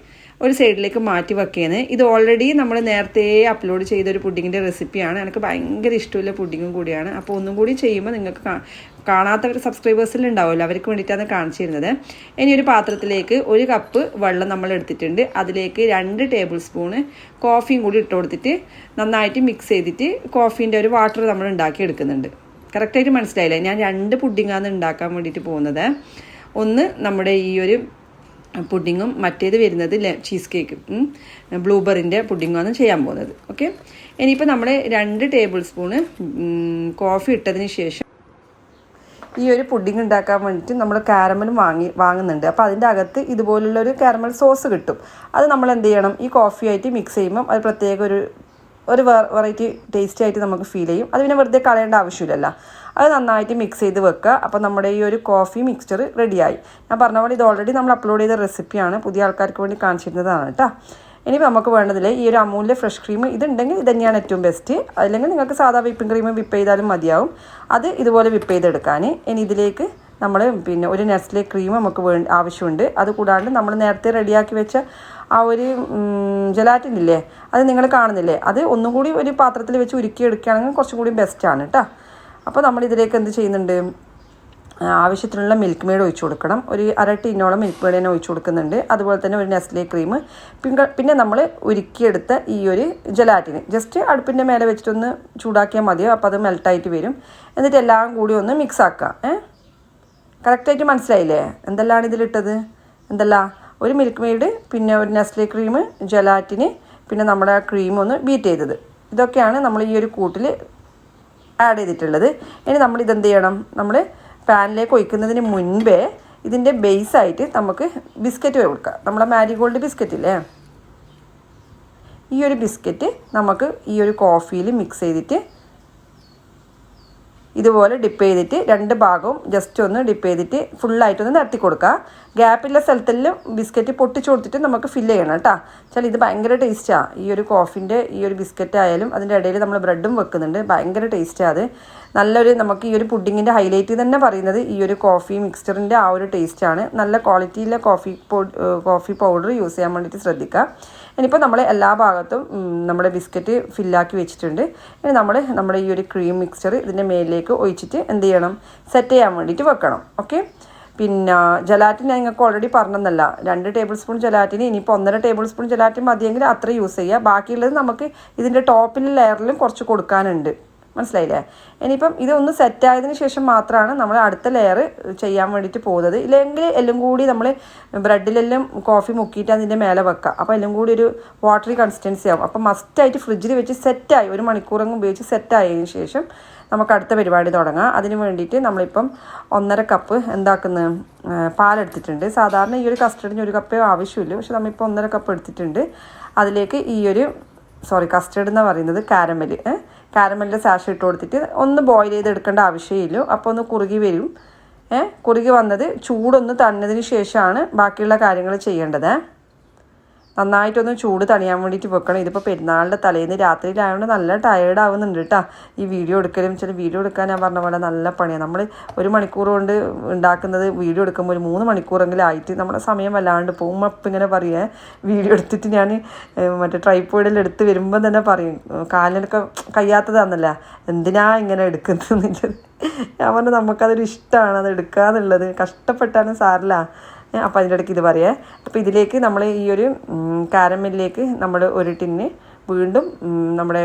ഒരു സൈഡിലേക്ക് മാറ്റി വെക്കുകയാണ് ഇത് ഓൾറെഡി നമ്മൾ നേരത്തെ അപ്ലോഡ് ചെയ്ത ഒരു പുഡിങ്ങിന്റെ റെസിപ്പിയാണ് എനിക്ക് ഭയങ്കര ഇഷ്ടമുള്ള പുഡിങ്ങും കൂടിയാണ്. അപ്പോൾ ഒന്നും കൂടി ചെയ്യുമ്പോൾ നിങ്ങൾക്ക് കാണാത്തവർ സബ്സ്ക്രൈബേഴ്സിൽ ഉണ്ടാവുമല്ലോ. അവർക്ക് വേണ്ടിയിട്ടാണ് കാണിച്ചിരുന്നത് ഇനി ഒരു പാത്രത്തിലേക്ക് ഒരു കപ്പ് വെള്ളം നമ്മൾ എടുത്തിട്ടുണ്ട്. അതിലേക്ക് രണ്ട് ടേബിൾ സ്പൂണ് കോഫിയും കൂടി ഇട്ട് കൊടുത്തിട്ട് നന്നായിട്ട് മിക്സ് ചെയ്തിട്ട് കോഫീന്റെ ഒരു വാട്ടർ നമ്മൾ ഉണ്ടാക്കി എടുക്കുന്നുണ്ട് കറക്റ്റായിട്ട് മനസ്സിലായില്ലേ? ഞാൻ രണ്ട് പുഡിങ്ങാണ് ഉണ്ടാക്കാൻ വേണ്ടിയിട്ട് പോകുന്നത്. ഒന്ന് നമ്മുടെ ഈ ഒരു പുഡിങ്ങും മറ്റേത് വരുന്നത് ചീസ് കേക്കും ബ്ലൂബെറിന്റെ പുഡിങ്ങുമാണ് ചെയ്യാൻ പോകുന്നത്. ഓക്കെ ഇനിയിപ്പോൾ നമ്മൾ രണ്ട് ടേബിൾ സ്പൂണ് കോഫി ഇട്ടതിന് ശേഷം ഈ ഒരു പുഡിംഗ് ഉണ്ടാക്കാൻ വേണ്ടിയിട്ട് നമ്മൾ കാരമൽ വാങ്ങി വാങ്ങുന്നുണ്ട്. അപ്പോൾ അതിന്റെ അകത്ത് ഇതുപോലുള്ള ഒരു കാരമൽ സോസ് കിട്ടും. അത് നമ്മൾ എന്ത് ചെയ്യണം? ഈ കോഫിയായിട്ട് മിക്സ് ചെയ്യുമ്പം അത് പ്രത്യേക ഒരു ഒരു വെറൈറ്റി ടേസ്റ്റി ആയിട്ട് നമുക്ക് ഫീൽ ചെയ്യും. അത് പിന്നെ വെറുതെ കളയേണ്ട ആവശ്യമില്ലല്ലോ. അത് നന്നായിട്ട് മിക്സ് ചെയ്ത് വെക്കുക. അപ്പോൾ നമ്മുടെ ഈ ഒരു കോഫി മിക്സ്ചർ റെഡിയായി ഞാൻ പറഞ്ഞ പോലെ ഇത് ഓൾറെഡി നമ്മൾ അപ്ലോഡ് ചെയ്ത റെസിപ്പിയാണ് പുതിയ ആൾക്കാർക്ക് വേണ്ടി കാണിച്ചിരുന്നതാണ് കേട്ടോ. ഇനി നമുക്ക് വേണ്ടതിൽ ഈ ഒരു അമൂലിന്റെ ഫ്രഷ് ക്രീം ഇതുണ്ടെങ്കിൽ ഇത് തന്നെയാണ് ഏറ്റവും ബെസ്റ്റ് അല്ലെങ്കിൽ നിങ്ങൾക്ക് സാധാ വിപ്പിംഗ് ക്രീം വിപ്പ് ചെയ്താലും മതിയാവും. അത് ഇതുപോലെ വിപ്പ് ചെയ്തെടുക്കാൻ. ഇനി ഇതിലേക്ക് നമ്മൾ പിന്നെ ഒരു നെസ്ലെ ക്രീം നമുക്ക് വേ ആവശ്യമുണ്ട്. അത് കൂടാണ്ട് നമ്മൾ നേരത്തെ റെഡിയാക്കി വെച്ച ആ ഒരു ജലാറ്റിൻ ഇല്ലേ അത് നിങ്ങൾ കാണുന്നില്ലേ അത് ഒന്നും കൂടി ഒരു പാത്രത്തിൽ വെച്ച് ഉരുക്കി എടുക്കുകയാണെങ്കിൽ കുറച്ചും കൂടി ബെസ്റ്റാണ് കേട്ടോ അപ്പോൾ നമ്മൾ ഇതിലേക്ക് എന്ത് ചെയ്യുന്നുണ്ട്? ആവശ്യത്തിനുള്ള മിൽക്ക് മെയ്ഡ് ഒഴിച്ചു കൊടുക്കണം. ഒരു അര ടീനോളം മിൽക്ക് മെയ്ഡ് തന്നെ ഒഴിച്ചു കൊടുക്കുന്നുണ്ട്. അതുപോലെ തന്നെ ഒരു നെസ്ലെ ക്രീം. പിന്നെ നമ്മൾ ഉരുക്കിയെടുത്ത ഈ ഒരു ജലാറ്റിന്. ജസ്റ്റ് അടുപ്പിന്റെ മേലെ വെച്ചിട്ടൊന്ന് ചൂടാക്കിയാൽ മതിയോ? അപ്പോൾ അത് മെൽട്ടായിട്ട് വരും. എന്നിട്ട് എല്ലാം കൂടി ഒന്ന് മിക്സ് ആക്കുക. ഏ? കറക്റ്റായിട്ട് മനസ്സിലായില്ലേ? എന്തെല്ലാം ഇതിലിട്ടത്? എന്തല്ല? ഒരു മിൽക്ക് മെയ്ഡ് പിന്നെ ഒരു നെസ്ലെ ക്രീം ജലാറ്റിന് പിന്നെ നമ്മുടെ ക്രീം ഒന്ന് ബീറ്റ് ചെയ്തത്. ഇതൊക്കെയാണ് നമ്മൾ ഈ ഒരു കൂട്ടിൽ ആഡ് ചെയ്തിട്ടുള്ളത്. ഇനി നമ്മൾ ഇതെന്ത് ചെയ്യണം? നമ്മൾ പാനിലേക്ക് ഒഴിക്കുന്നതിന് മുൻപേ ഇതിന്റെ ബേസായിട്ട് നമുക്ക് ബിസ്ക്കറ്റ് കൊടുക്കാം. നമ്മളെ മാരിഗോൾഡ് ബിസ്ക്കറ്റ് ഇല്ലേ? ഈ ഒരു ബിസ്ക്കറ്റ് നമുക്ക് ഈ ഒരു കോഫിയിൽ മിക്സ് ചെയ്തിട്ട് ഇതുപോലെ ഡിപ്പ് ചെയ്തിട്ട് രണ്ട് ഭാഗവും ജസ്റ്റ് ഒന്ന് ഡിപ്പ് ചെയ്തിട്ട് ഫുള്ളായിട്ടൊന്ന് നിരത്തി കൊടുക്കുക ഗ്യാപ്പില്ല സ്ഥലത്തെല്ലാം ബിസ്ക്കറ്റ് പൊട്ടിച്ചു കൊടുത്തിട്ട് നമുക്ക് ഫില്ല് ചെയ്യണം കേട്ടോ വെച്ചാൽ ഇത് ഭയങ്കര ടേസ്റ്റാണ് ഈ ഒരു കോഫിന്റെ ഈ ഒരു ബിസ്ക്കറ്റ് ആയാലും അതിന്റെ ഇടയിൽ നമ്മൾ ബ്രെഡും വെക്കുന്നുണ്ട്. ഭയങ്കര ടേസ്റ്റാണ് അത്. നല്ലൊരു നമുക്ക് ഈ ഒരു പുഡിങ്ങിന്റെ ഹൈലൈറ്റ് തന്നെ പറയുന്നത് ഈ ഒരു കോഫി മിക്സ്ചറിന്റെ ആ ഒരു ടേസ്റ്റാണ് നല്ല ക്വാളിറ്റിയിലെ കോഫി കോഫി പൗഡർ യൂസ് ചെയ്യാൻ വേണ്ടിയിട്ട് ശ്രദ്ധിക്കുക. ഇനിയിപ്പോൾ നമ്മൾ എല്ലാ ഭാഗത്തും നമ്മുടെ ബിസ്ക്കറ്റ് ഫില്ലാക്കി വെച്ചിട്ടുണ്ട്. ഇനി നമ്മൾ നമ്മുടെ ഈ ഒരു ക്രീം മിക്സ്ചർ ഇതിന്റെ മേലിലേക്ക് ഒഴിച്ചിട്ട് എന്ത് ചെയ്യണം? സെറ്റ് ചെയ്യാൻ വേണ്ടിയിട്ട് വെക്കണം. ഓക്കെ പിന്നെ ജലാറ്റിൻ ഞാൻ നിങ്ങൾക്ക് ഓൾറെഡി പറഞ്ഞതല്ല രണ്ട് ടേബിൾ സ്പൂൺ ജലാറ്റിന് ഇനിയിപ്പോൾ ഒന്നര ടേബിൾ സ്പൂൺ ജലാറ്റിൻ മതിയെങ്കിൽ അത്ര യൂസ് ചെയ്യുക ബാക്കിയുള്ളത് നമുക്ക് ഇതിന്റെ ടോപ്പിൽ ലെയറിലും കുറച്ച് കൊടുക്കാനുണ്ട്. മനസ്സിലായില്ലേ? ഇനിയിപ്പം ഇതൊന്ന് സെറ്റ് ആയതിനു ശേഷം മാത്രമാണ് നമ്മൾ അടുത്ത ലെയർ ചെയ്യാൻ വേണ്ടിയിട്ട് പോകുന്നത്. ഇല്ലെങ്കിൽ എല്ലാം കൂടി നമ്മൾ ബ്രെഡിലെല്ലാം കോഫി മുക്കിയിട്ട് അതിന്റെ മേലെ വെക്കുക അപ്പോൾ എല്ലാം കൂടി ഒരു വാട്ടറി കൺസിസ്റ്റൻസി ആവും. അപ്പോൾ മസ്റ്റായിട്ട് ഫ്രിഡ്ജിൽ വെച്ച് സെറ്റായി ഒരു മണിക്കൂറങ്ങ് ഉപയോഗിച്ച് സെറ്റായതിനു ശേഷം നമുക്ക് അടുത്ത പരിപാടി തുടങ്ങാം. അതിന് വേണ്ടിയിട്ട് നമ്മളിപ്പം ഒന്നര കപ്പ് എന്താക്കുന്നത് പാലെടുത്തിട്ടുണ്ട്. സാധാരണ ഈ ഒരു കസ്റ്റർഡിന് ഒരു കപ്പേ ആവശ്യമില്ല. പക്ഷെ നമ്മളിപ്പോൾ ഒന്നര കപ്പ് എടുത്തിട്ടുണ്ട്. അതിലേക്ക് ഈ ഒരു സോറി കസ്റ്റേർഡ് എന്ന് പറയുന്നത് കാരമൽ കാരമലിന്റെ സാഷ ഇട്ട് കൊടുത്തിട്ട് ഒന്ന് ബോയിൽ ചെയ്ത് എടുക്കേണ്ട ആവശ്യമില്ല. അപ്പോൾ ഒന്ന് കുറുകി വരും. കുറുകി വന്നത് ചൂടൊന്ന് തന്നതിന് ശേഷമാണ് ബാക്കിയുള്ള കാര്യങ്ങൾ ചെയ്യേണ്ടത്. നന്നായിട്ടൊന്ന് ചൂട് തണിയാൻ വേണ്ടിയിട്ട് വെക്കണം. ഇതിപ്പോൾ പെരുന്നാളിന്റെ തലേന്ന് രാത്രിയിലായതുകൊണ്ട് നല്ല ടയേർഡ് ആവുന്നുണ്ട് കേട്ടോ ഈ വീഡിയോ എടുക്കലും ചില വീഡിയോ എടുക്കാൻ ഞാൻ പറഞ്ഞ പോലെ നല്ല പണിയാണ് നമ്മൾ ഒരു മണിക്കൂർ കൊണ്ട് ഉണ്ടാക്കുന്നത് വീഡിയോ എടുക്കുമ്പോൾ ഒരു മൂന്ന് മണിക്കൂറെങ്കിലും ആയിട്ട് നമ്മുടെ സമയം വല്ലാണ്ട് പോകും. അപ്പം ഇങ്ങനെ പറയുക വീഡിയോ എടുത്തിട്ട് ഞാൻ മറ്റേ ട്രൈപ്പോയിഡിൽ എടുത്ത് വരുമ്പോൾ തന്നെ പറയും കാലിനൊക്കെ കഴിയാത്തതാണെന്നല്ല എന്തിനാ ഇങ്ങനെ എടുക്കുന്നത് ഞാൻ പറഞ്ഞു നമുക്കതൊരു ഇഷ്ടമാണ് അത് എടുക്കാന്നുള്ളത്. കഷ്ടപ്പെട്ടാലും സാറില്ല അപ്പോൾ അതിന്റെ ഇടയ്ക്ക് ഇത് പറയാം. അപ്പോൾ ഇതിലേക്ക് നമ്മൾ ഈ ഒരു കാരമലിലേക്ക് നമ്മൾ ഒരു ടിന്ന് വീണ്ടും നമ്മുടെ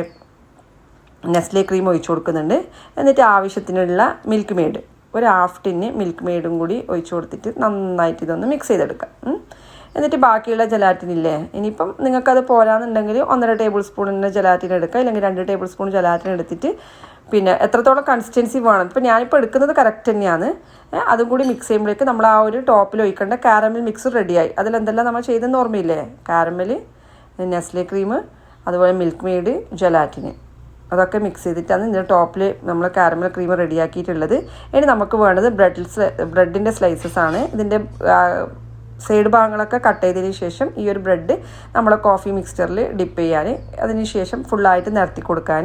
നെസ്ലെ ക്രീം ഒഴിച്ചു കൊടുക്കുന്നുണ്ട്. എന്നിട്ട് ആവശ്യത്തിനുള്ള മിൽക്ക് മെയ്ഡ് ഒരു ഹാഫ് ടിന്ന് മിൽക്ക് മെയ്ഡും കൂടി ഒഴിച്ചു കൊടുത്തിട്ട് നന്നായിട്ട് ഇതൊന്ന് മിക്സ് ചെയ്തെടുക്കാം. എന്നിട്ട് ബാക്കിയുള്ള ജലാറ്റിൻ ഇല്ലേ ഇനിയിപ്പം നിങ്ങൾക്കത് പോരാന്നുണ്ടെങ്കിൽ ഒന്നര ടേബിൾ സ്പൂണിന്റെ ജലാറ്റിൻ എടുക്കുക അല്ലെങ്കിൽ രണ്ട് ടേബിൾ സ്പൂൺ ജലാറ്റിൻ എടുത്തിട്ട് പിന്നെ എത്രത്തോളം കൺസിസ്റ്റൻസി വേണം. ഇപ്പം ഞാനിപ്പോൾ എടുക്കുന്നത് കറക്റ്റ് തന്നെയാണ്. അതും കൂടി മിക്സ് ചെയ്യുമ്പോഴേക്ക് നമ്മൾ ആ ഒരു ടോപ്പിൽ ഒഴിക്കേണ്ട കാരമൽ മിക്സ് റെഡിയായി അതിലെന്തെല്ലാം നമ്മൾ ചെയ്തെന്ന് ഓർമ്മയില്ലേ? കാരമൽ നെസ്ലെ ക്രീം അതുപോലെ മിൽക്ക് മെയ്ഡ് ജലാറ്റിന് അതൊക്കെ മിക്സ് ചെയ്തിട്ടാണ് ഇതിന്റെ ടോപ്പിൽ നമ്മൾ കാരമൽ ക്രീം റെഡിയാക്കിയിട്ടുള്ളത് ഇനി നമുക്ക് വേണ്ടത് ബ്രെഡിൽ ബ്രെഡിന്റെ സ്ലൈസസ് ആണ്. ഇതിന്റെ സൈഡ് ഭാഗങ്ങളൊക്കെ കട്ട് ചെയ്തതിന് ശേഷം ഈ ഒരു ബ്രെഡ് നമ്മളെ കോഫി മിക്സ്ചറിൽ ഡിപ്പ് ചെയ്യാൻ അതിന് ശേഷം ഫുള്ളായിട്ട് നിരത്തി കൊടുക്കാൻ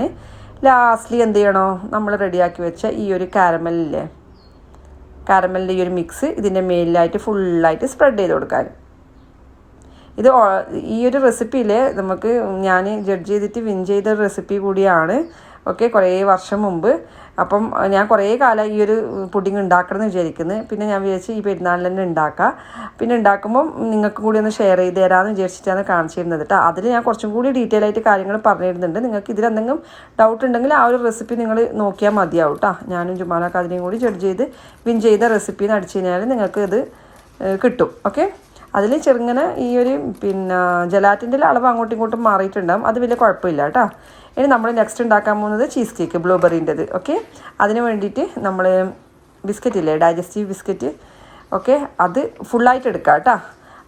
ലാസ്റ്റ്ലി എന്ത് ചെയ്യണോ? നമ്മൾ റെഡിയാക്കി വെച്ച ഈ ഒരു കാരമലില്ലേ കാരമലിന്റെ ഈ ഒരു മിക്സ് ഇതിന്റെ മേലിലായിട്ട് ഫുള്ളായിട്ട് സ്പ്രെഡ് ചെയ്ത് കൊടുക്കാൻ. ഇത് ഈ ഒരു റെസിപ്പിയിൽ നമുക്ക് ഞാൻ ജഡ്ജ് ചെയ്തിട്ട് വിൻ ചെയ്ത റെസിപ്പി കൂടിയാണ്. ഓക്കെ കുറേ വർഷം മുമ്പ് അപ്പം ഞാൻ കുറേ കാലം ഈ ഒരു പുഡിങ് ഉണ്ടാക്കണം എന്ന് വിചാരിക്കുന്നത് പിന്നെ ഞാൻ വിചാരിച്ചു ഈ പെരുന്നാളിൽ തന്നെ ഉണ്ടാക്കാം. പിന്നെ ഉണ്ടാക്കുമ്പം നിങ്ങൾക്ക് കൂടി ഒന്ന് ഷെയർ ചെയ്ത് തരാമെന്ന് വിചാരിച്ചിട്ടാണ് കാണിച്ചിരുന്നത് കേട്ടോ അതിൽ ഞാൻ കുറച്ചും കൂടി ഡീറ്റെയിൽ ആയിട്ട് കാര്യങ്ങൾ പറഞ്ഞിരുന്നുണ്ട്. നിങ്ങൾക്ക് ഇതിലെന്തെങ്കിലും ഡൗട്ട് ഉണ്ടെങ്കിൽ ആ ഒരു റെസിപ്പി നിങ്ങൾ നോക്കിയാൽ മതിയാവും കേട്ടോ ഞാനും ജുമാനൊക്കെ അതിനെയും കൂടി ജഡ്ജ് ചെയ്ത് വിൻ ചെയ്ത റെസിപ്പി എന്ന് അടിച്ചു കഴിഞ്ഞാൽ നിങ്ങൾക്ക് ഇത് കിട്ടും. ഓക്കെ? അതിൽ ചെറുങ്ങനെ ഈ ഒരു പിന്നെ ജലാറ്റിന്റെ അളവ് അങ്ങോട്ടും ഇങ്ങോട്ടും മാറിയിട്ടുണ്ടാകും അത് വലിയ കുഴപ്പമില്ല കേട്ടോ ഇനി നമ്മൾ നെക്സ്റ്റ് ഉണ്ടാക്കാൻ പോകുന്നത് ചീസ് കേക്ക് ബ്ലൂബെറിന്റെത് ഓക്കെ അതിന് വേണ്ടിയിട്ട് നമ്മൾ ബിസ്ക്കറ്റ് ഇല്ലേ ഡൈജസ്റ്റീവ് ബിസ്ക്കറ്റ് ഓക്കെ അത് ഫുള്ളായിട്ട് എടുക്കുക കേട്ടോ.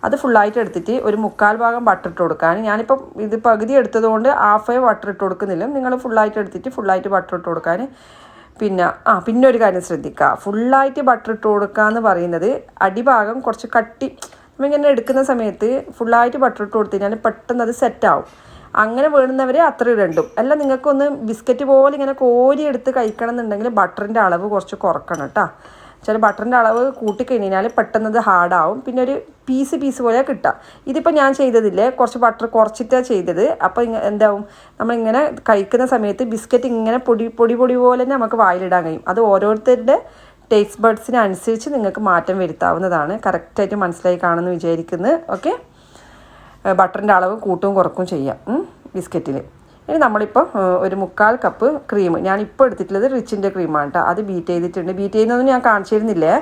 അത് ഫുള്ളായിട്ട് എടുത്തിട്ട് ഒരു മുക്കാൽ ഭാഗം ബട്ടർ ഇട്ട് കൊടുക്കാൻ ഞാനിപ്പം ഇത് പകുതി എടുത്തതുകൊണ്ട് ഹാഫ് ബട്ടർ ഇട്ട് കൊടുക്കുന്നില്ല. നിങ്ങൾ ഫുള്ളായിട്ട് എടുത്തിട്ട് ഫുള്ളായിട്ട് ബട്ടർ ഇട്ട് കൊടുക്കാൻ പിന്നെ ആ പിന്നെ ഒരു കാര്യം ശ്രദ്ധിക്കുക. ഫുള്ളായിട്ട് ബട്ടർ ഇട്ട് കൊടുക്കുക എന്ന് പറയുന്നത് അടിഭാഗം കുറച്ച് കട്ടി നമ്മളിങ്ങനെ എടുക്കുന്ന സമയത്ത് ഫുള്ളായിട്ട് ബട്ടർ ഇട്ട് കൊടുത്തു കഴിഞ്ഞാൽ പെട്ടെന്ന് അത് സെറ്റാവും അങ്ങനെ വേണുന്നവർ അത്ര ഇടണ്ടും. അല്ല നിങ്ങൾക്കൊന്ന് ബിസ്ക്കറ്റ് പോലെ ഇങ്ങനെ കോരി എടുത്ത് കഴിക്കണം എന്നുണ്ടെങ്കിൽ ബട്ടറിന്റെ അളവ് കുറച്ച് കുറക്കണം കേട്ടോ ചില ബട്ടറിന്റെ അളവ് കൂട്ടിക്കഴിഞ്ഞാൽ പെട്ടെന്ന് അത് ഹാർഡാവും പിന്നെ ഒരു പീസ് പീസ് പോലെ കിട്ടുക ഇതിപ്പോൾ ഞാൻ ചെയ്തതില്ലേ കുറച്ച് ബട്ടർ കുറച്ചിട്ടാണ് ചെയ്തത്. അപ്പോൾ എന്താവും? നമ്മളിങ്ങനെ കഴിക്കുന്ന സമയത്ത് ബിസ്ക്കറ്റ് ഇങ്ങനെ പൊടി പൊടി പൊടി പോലെ തന്നെ നമുക്ക് വായിലിടാൻ കഴിയും. അത് ഓരോരുത്തരുടെ ടേസ്റ്റ് ബഡ്സിനനുസരിച്ച് നിങ്ങൾക്ക് മാറ്റം വരുത്താവുന്നതാണ്. കറക്റ്റായിട്ട് മനസ്സിലായി കാണുമെന്ന് വിചാരിക്കുന്നത് ഓക്കെ? ബട്ടറിന്റെ അളവ് കൂട്ടും കുറക്കും ചെയ്യാം ബിസ്ക്കറ്റിൽ ഇനി നമ്മളിപ്പോൾ ഒരു മുക്കാൽ കപ്പ് ക്രീം. ഞാനിപ്പോൾ എടുത്തിട്ടുള്ളത് റിച്ചിന്റെ ക്രീമാണ് കേട്ടോ അത് ബീറ്റ് ചെയ്തിട്ടുണ്ട്. ബീറ്റ് ചെയ്യുന്നതൊന്നും ഞാൻ കാണിച്ചിരുന്നില്ലേ?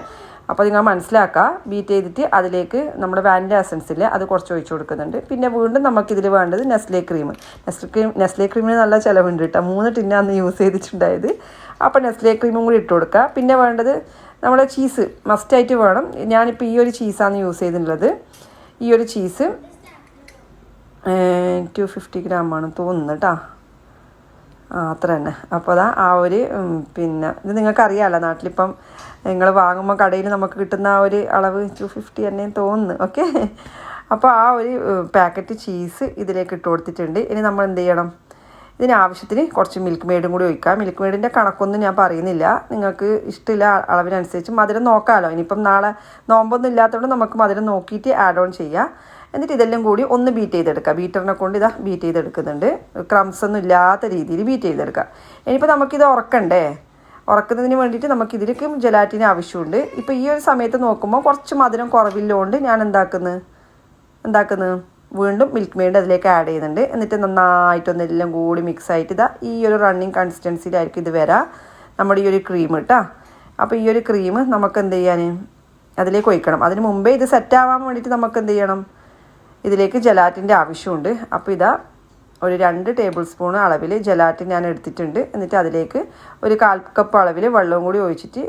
അപ്പോൾ നിങ്ങൾ മനസ്സിലാക്കുക ബീറ്റ് ചെയ്തിട്ട് അതിലേക്ക് നമ്മുടെ വാനില എസൻസ് അത് കുറച്ച് ഒഴിച്ചു കൊടുക്കുന്നുണ്ട്. പിന്നെ വീണ്ടും നമുക്കിതിൽ വേണ്ടത് Nestle cream. Nestle cream Nestle ക്രീമിന് നല്ല ചിലവുണ്ട് കേട്ടോ മൂന്ന് ടിന്നാന്ന് യൂസ് ചെയ്തിട്ടുണ്ടായത്. അപ്പോൾ നെസ്ലേ ക്രീമും കൂടി ഇട്ട് കൊടുക്കുക പിന്നെ വേണ്ടത് നമ്മുടെ ചീസ് മസ്റ്റായിട്ട് വേണം. ഞാനിപ്പോൾ ഈ ഒരു ചീസാണ് യൂസ് ചെയ്തിട്ടുള്ളത്. ഈ ഒരു ചീസ് ടു ഫിഫ്റ്റി ആണ് തോന്നുന്നു കേട്ടോ ആ അത്ര തന്നെ. അപ്പോൾ അതാ ആ ഒരു പിന്നെ ഇത് നിങ്ങൾക്ക് അറിയാമല്ലോ നാട്ടിലിപ്പം നിങ്ങൾ വാങ്ങുമ്പോൾ കടയിൽ നമുക്ക് കിട്ടുന്ന ആ ഒരു അളവ് ടു ഫിഫ്റ്റി തന്നെ തോന്നുന്നു. ഓക്കെ? അപ്പോൾ ആ ഒരു പാക്കറ്റ് ചീസ് ഇതിലേക്ക് ഇട്ട് കൊടുത്തിട്ടുണ്ട്. ഇനി നമ്മൾ എന്ത് ചെയ്യണം? ഇതിന് ആവശ്യത്തിന് കുറച്ച് മിൽക്ക് മെയ്ഡും കൂടി ഒഴിക്കാം. മിൽക്ക് മെയ്ഡിന്റെ കണക്കൊന്നും ഞാൻ പറയുന്നില്ല. നിങ്ങൾക്ക് ഇഷ്ടമില്ല അളവിനനുസരിച്ച് മധുരം നോക്കാമല്ലോ ഇനിയിപ്പം നാളെ നോമ്പൊന്നും ഇല്ലാത്തതുകൊണ്ട് നമുക്ക് മധുരം നോക്കിയിട്ട് ആഡ് ഓൺ ചെയ്യാം. എന്നിട്ട് ഇതെല്ലാം കൂടി ഒന്ന് ബീറ്റ് ചെയ്തെടുക്കുക ബീറ്ററിനെ കൊണ്ട് ഇതാ ബീറ്റ് ചെയ്തെടുക്കുന്നുണ്ട്. ക്രംസ് ഒന്നും ഇല്ലാത്ത രീതിയിൽ ബീറ്റ് ചെയ്തെടുക്കുക ഇനിയിപ്പോൾ നമുക്കിത് ഉറക്കണ്ടേ? ഉറക്കുന്നതിന് വേണ്ടിയിട്ട് നമുക്ക് ഇതിലേക്ക് ജലാറ്റിന് ആവശ്യമുണ്ട്. ഇപ്പോൾ ഈ ഒരു സമയത്ത് നോക്കുമ്പോൾ കുറച്ച് മധുരം കുറവില്ലോണ്ട് ഞാൻ എന്താക്കുന്നത് എന്താക്കുന്നത് വീണ്ടും മിൽക്ക് മെയ്ഡ് അതിലേക്ക് ആഡ് ചെയ്യുന്നുണ്ട്. എന്നിട്ട് നന്നായിട്ടൊന്ന് എല്ലാം കൂടി മിക്സ് ആയിട്ട് ഇതാ ഈ ഒരു റണ്ണിങ് കൺസിസ്റ്റൻസിയിലായിരിക്കും ഇത് വരാം. നമ്മുടെ ഈ ഒരു ക്രീം കേട്ടോ അപ്പോൾ ഈ ഒരു ക്രീം നമുക്ക് എന്ത് ചെയ്യാൻ അതിലേക്ക് ഒഴിക്കണം. അതിന് മുമ്പേ ഇത് സെറ്റ് ആവാൻ വേണ്ടിയിട്ട് നമുക്ക് എന്ത് ചെയ്യണം? ഇതിലേക്ക് ജലാറ്റിന്റെ ആവശ്യമുണ്ട്. അപ്പോൾ ഇതാ ഒരു രണ്ട് ടേബിൾ സ്പൂൺ അളവിൽ ജലാറ്റിൻ ഞാൻ എടുത്തിട്ടുണ്ട്. എന്നിട്ട് അതിലേക്ക് ഒരു കാൽ കപ്പ് അളവിൽ വെള്ളവും കൂടി ഒഴിച്ചിട്ട്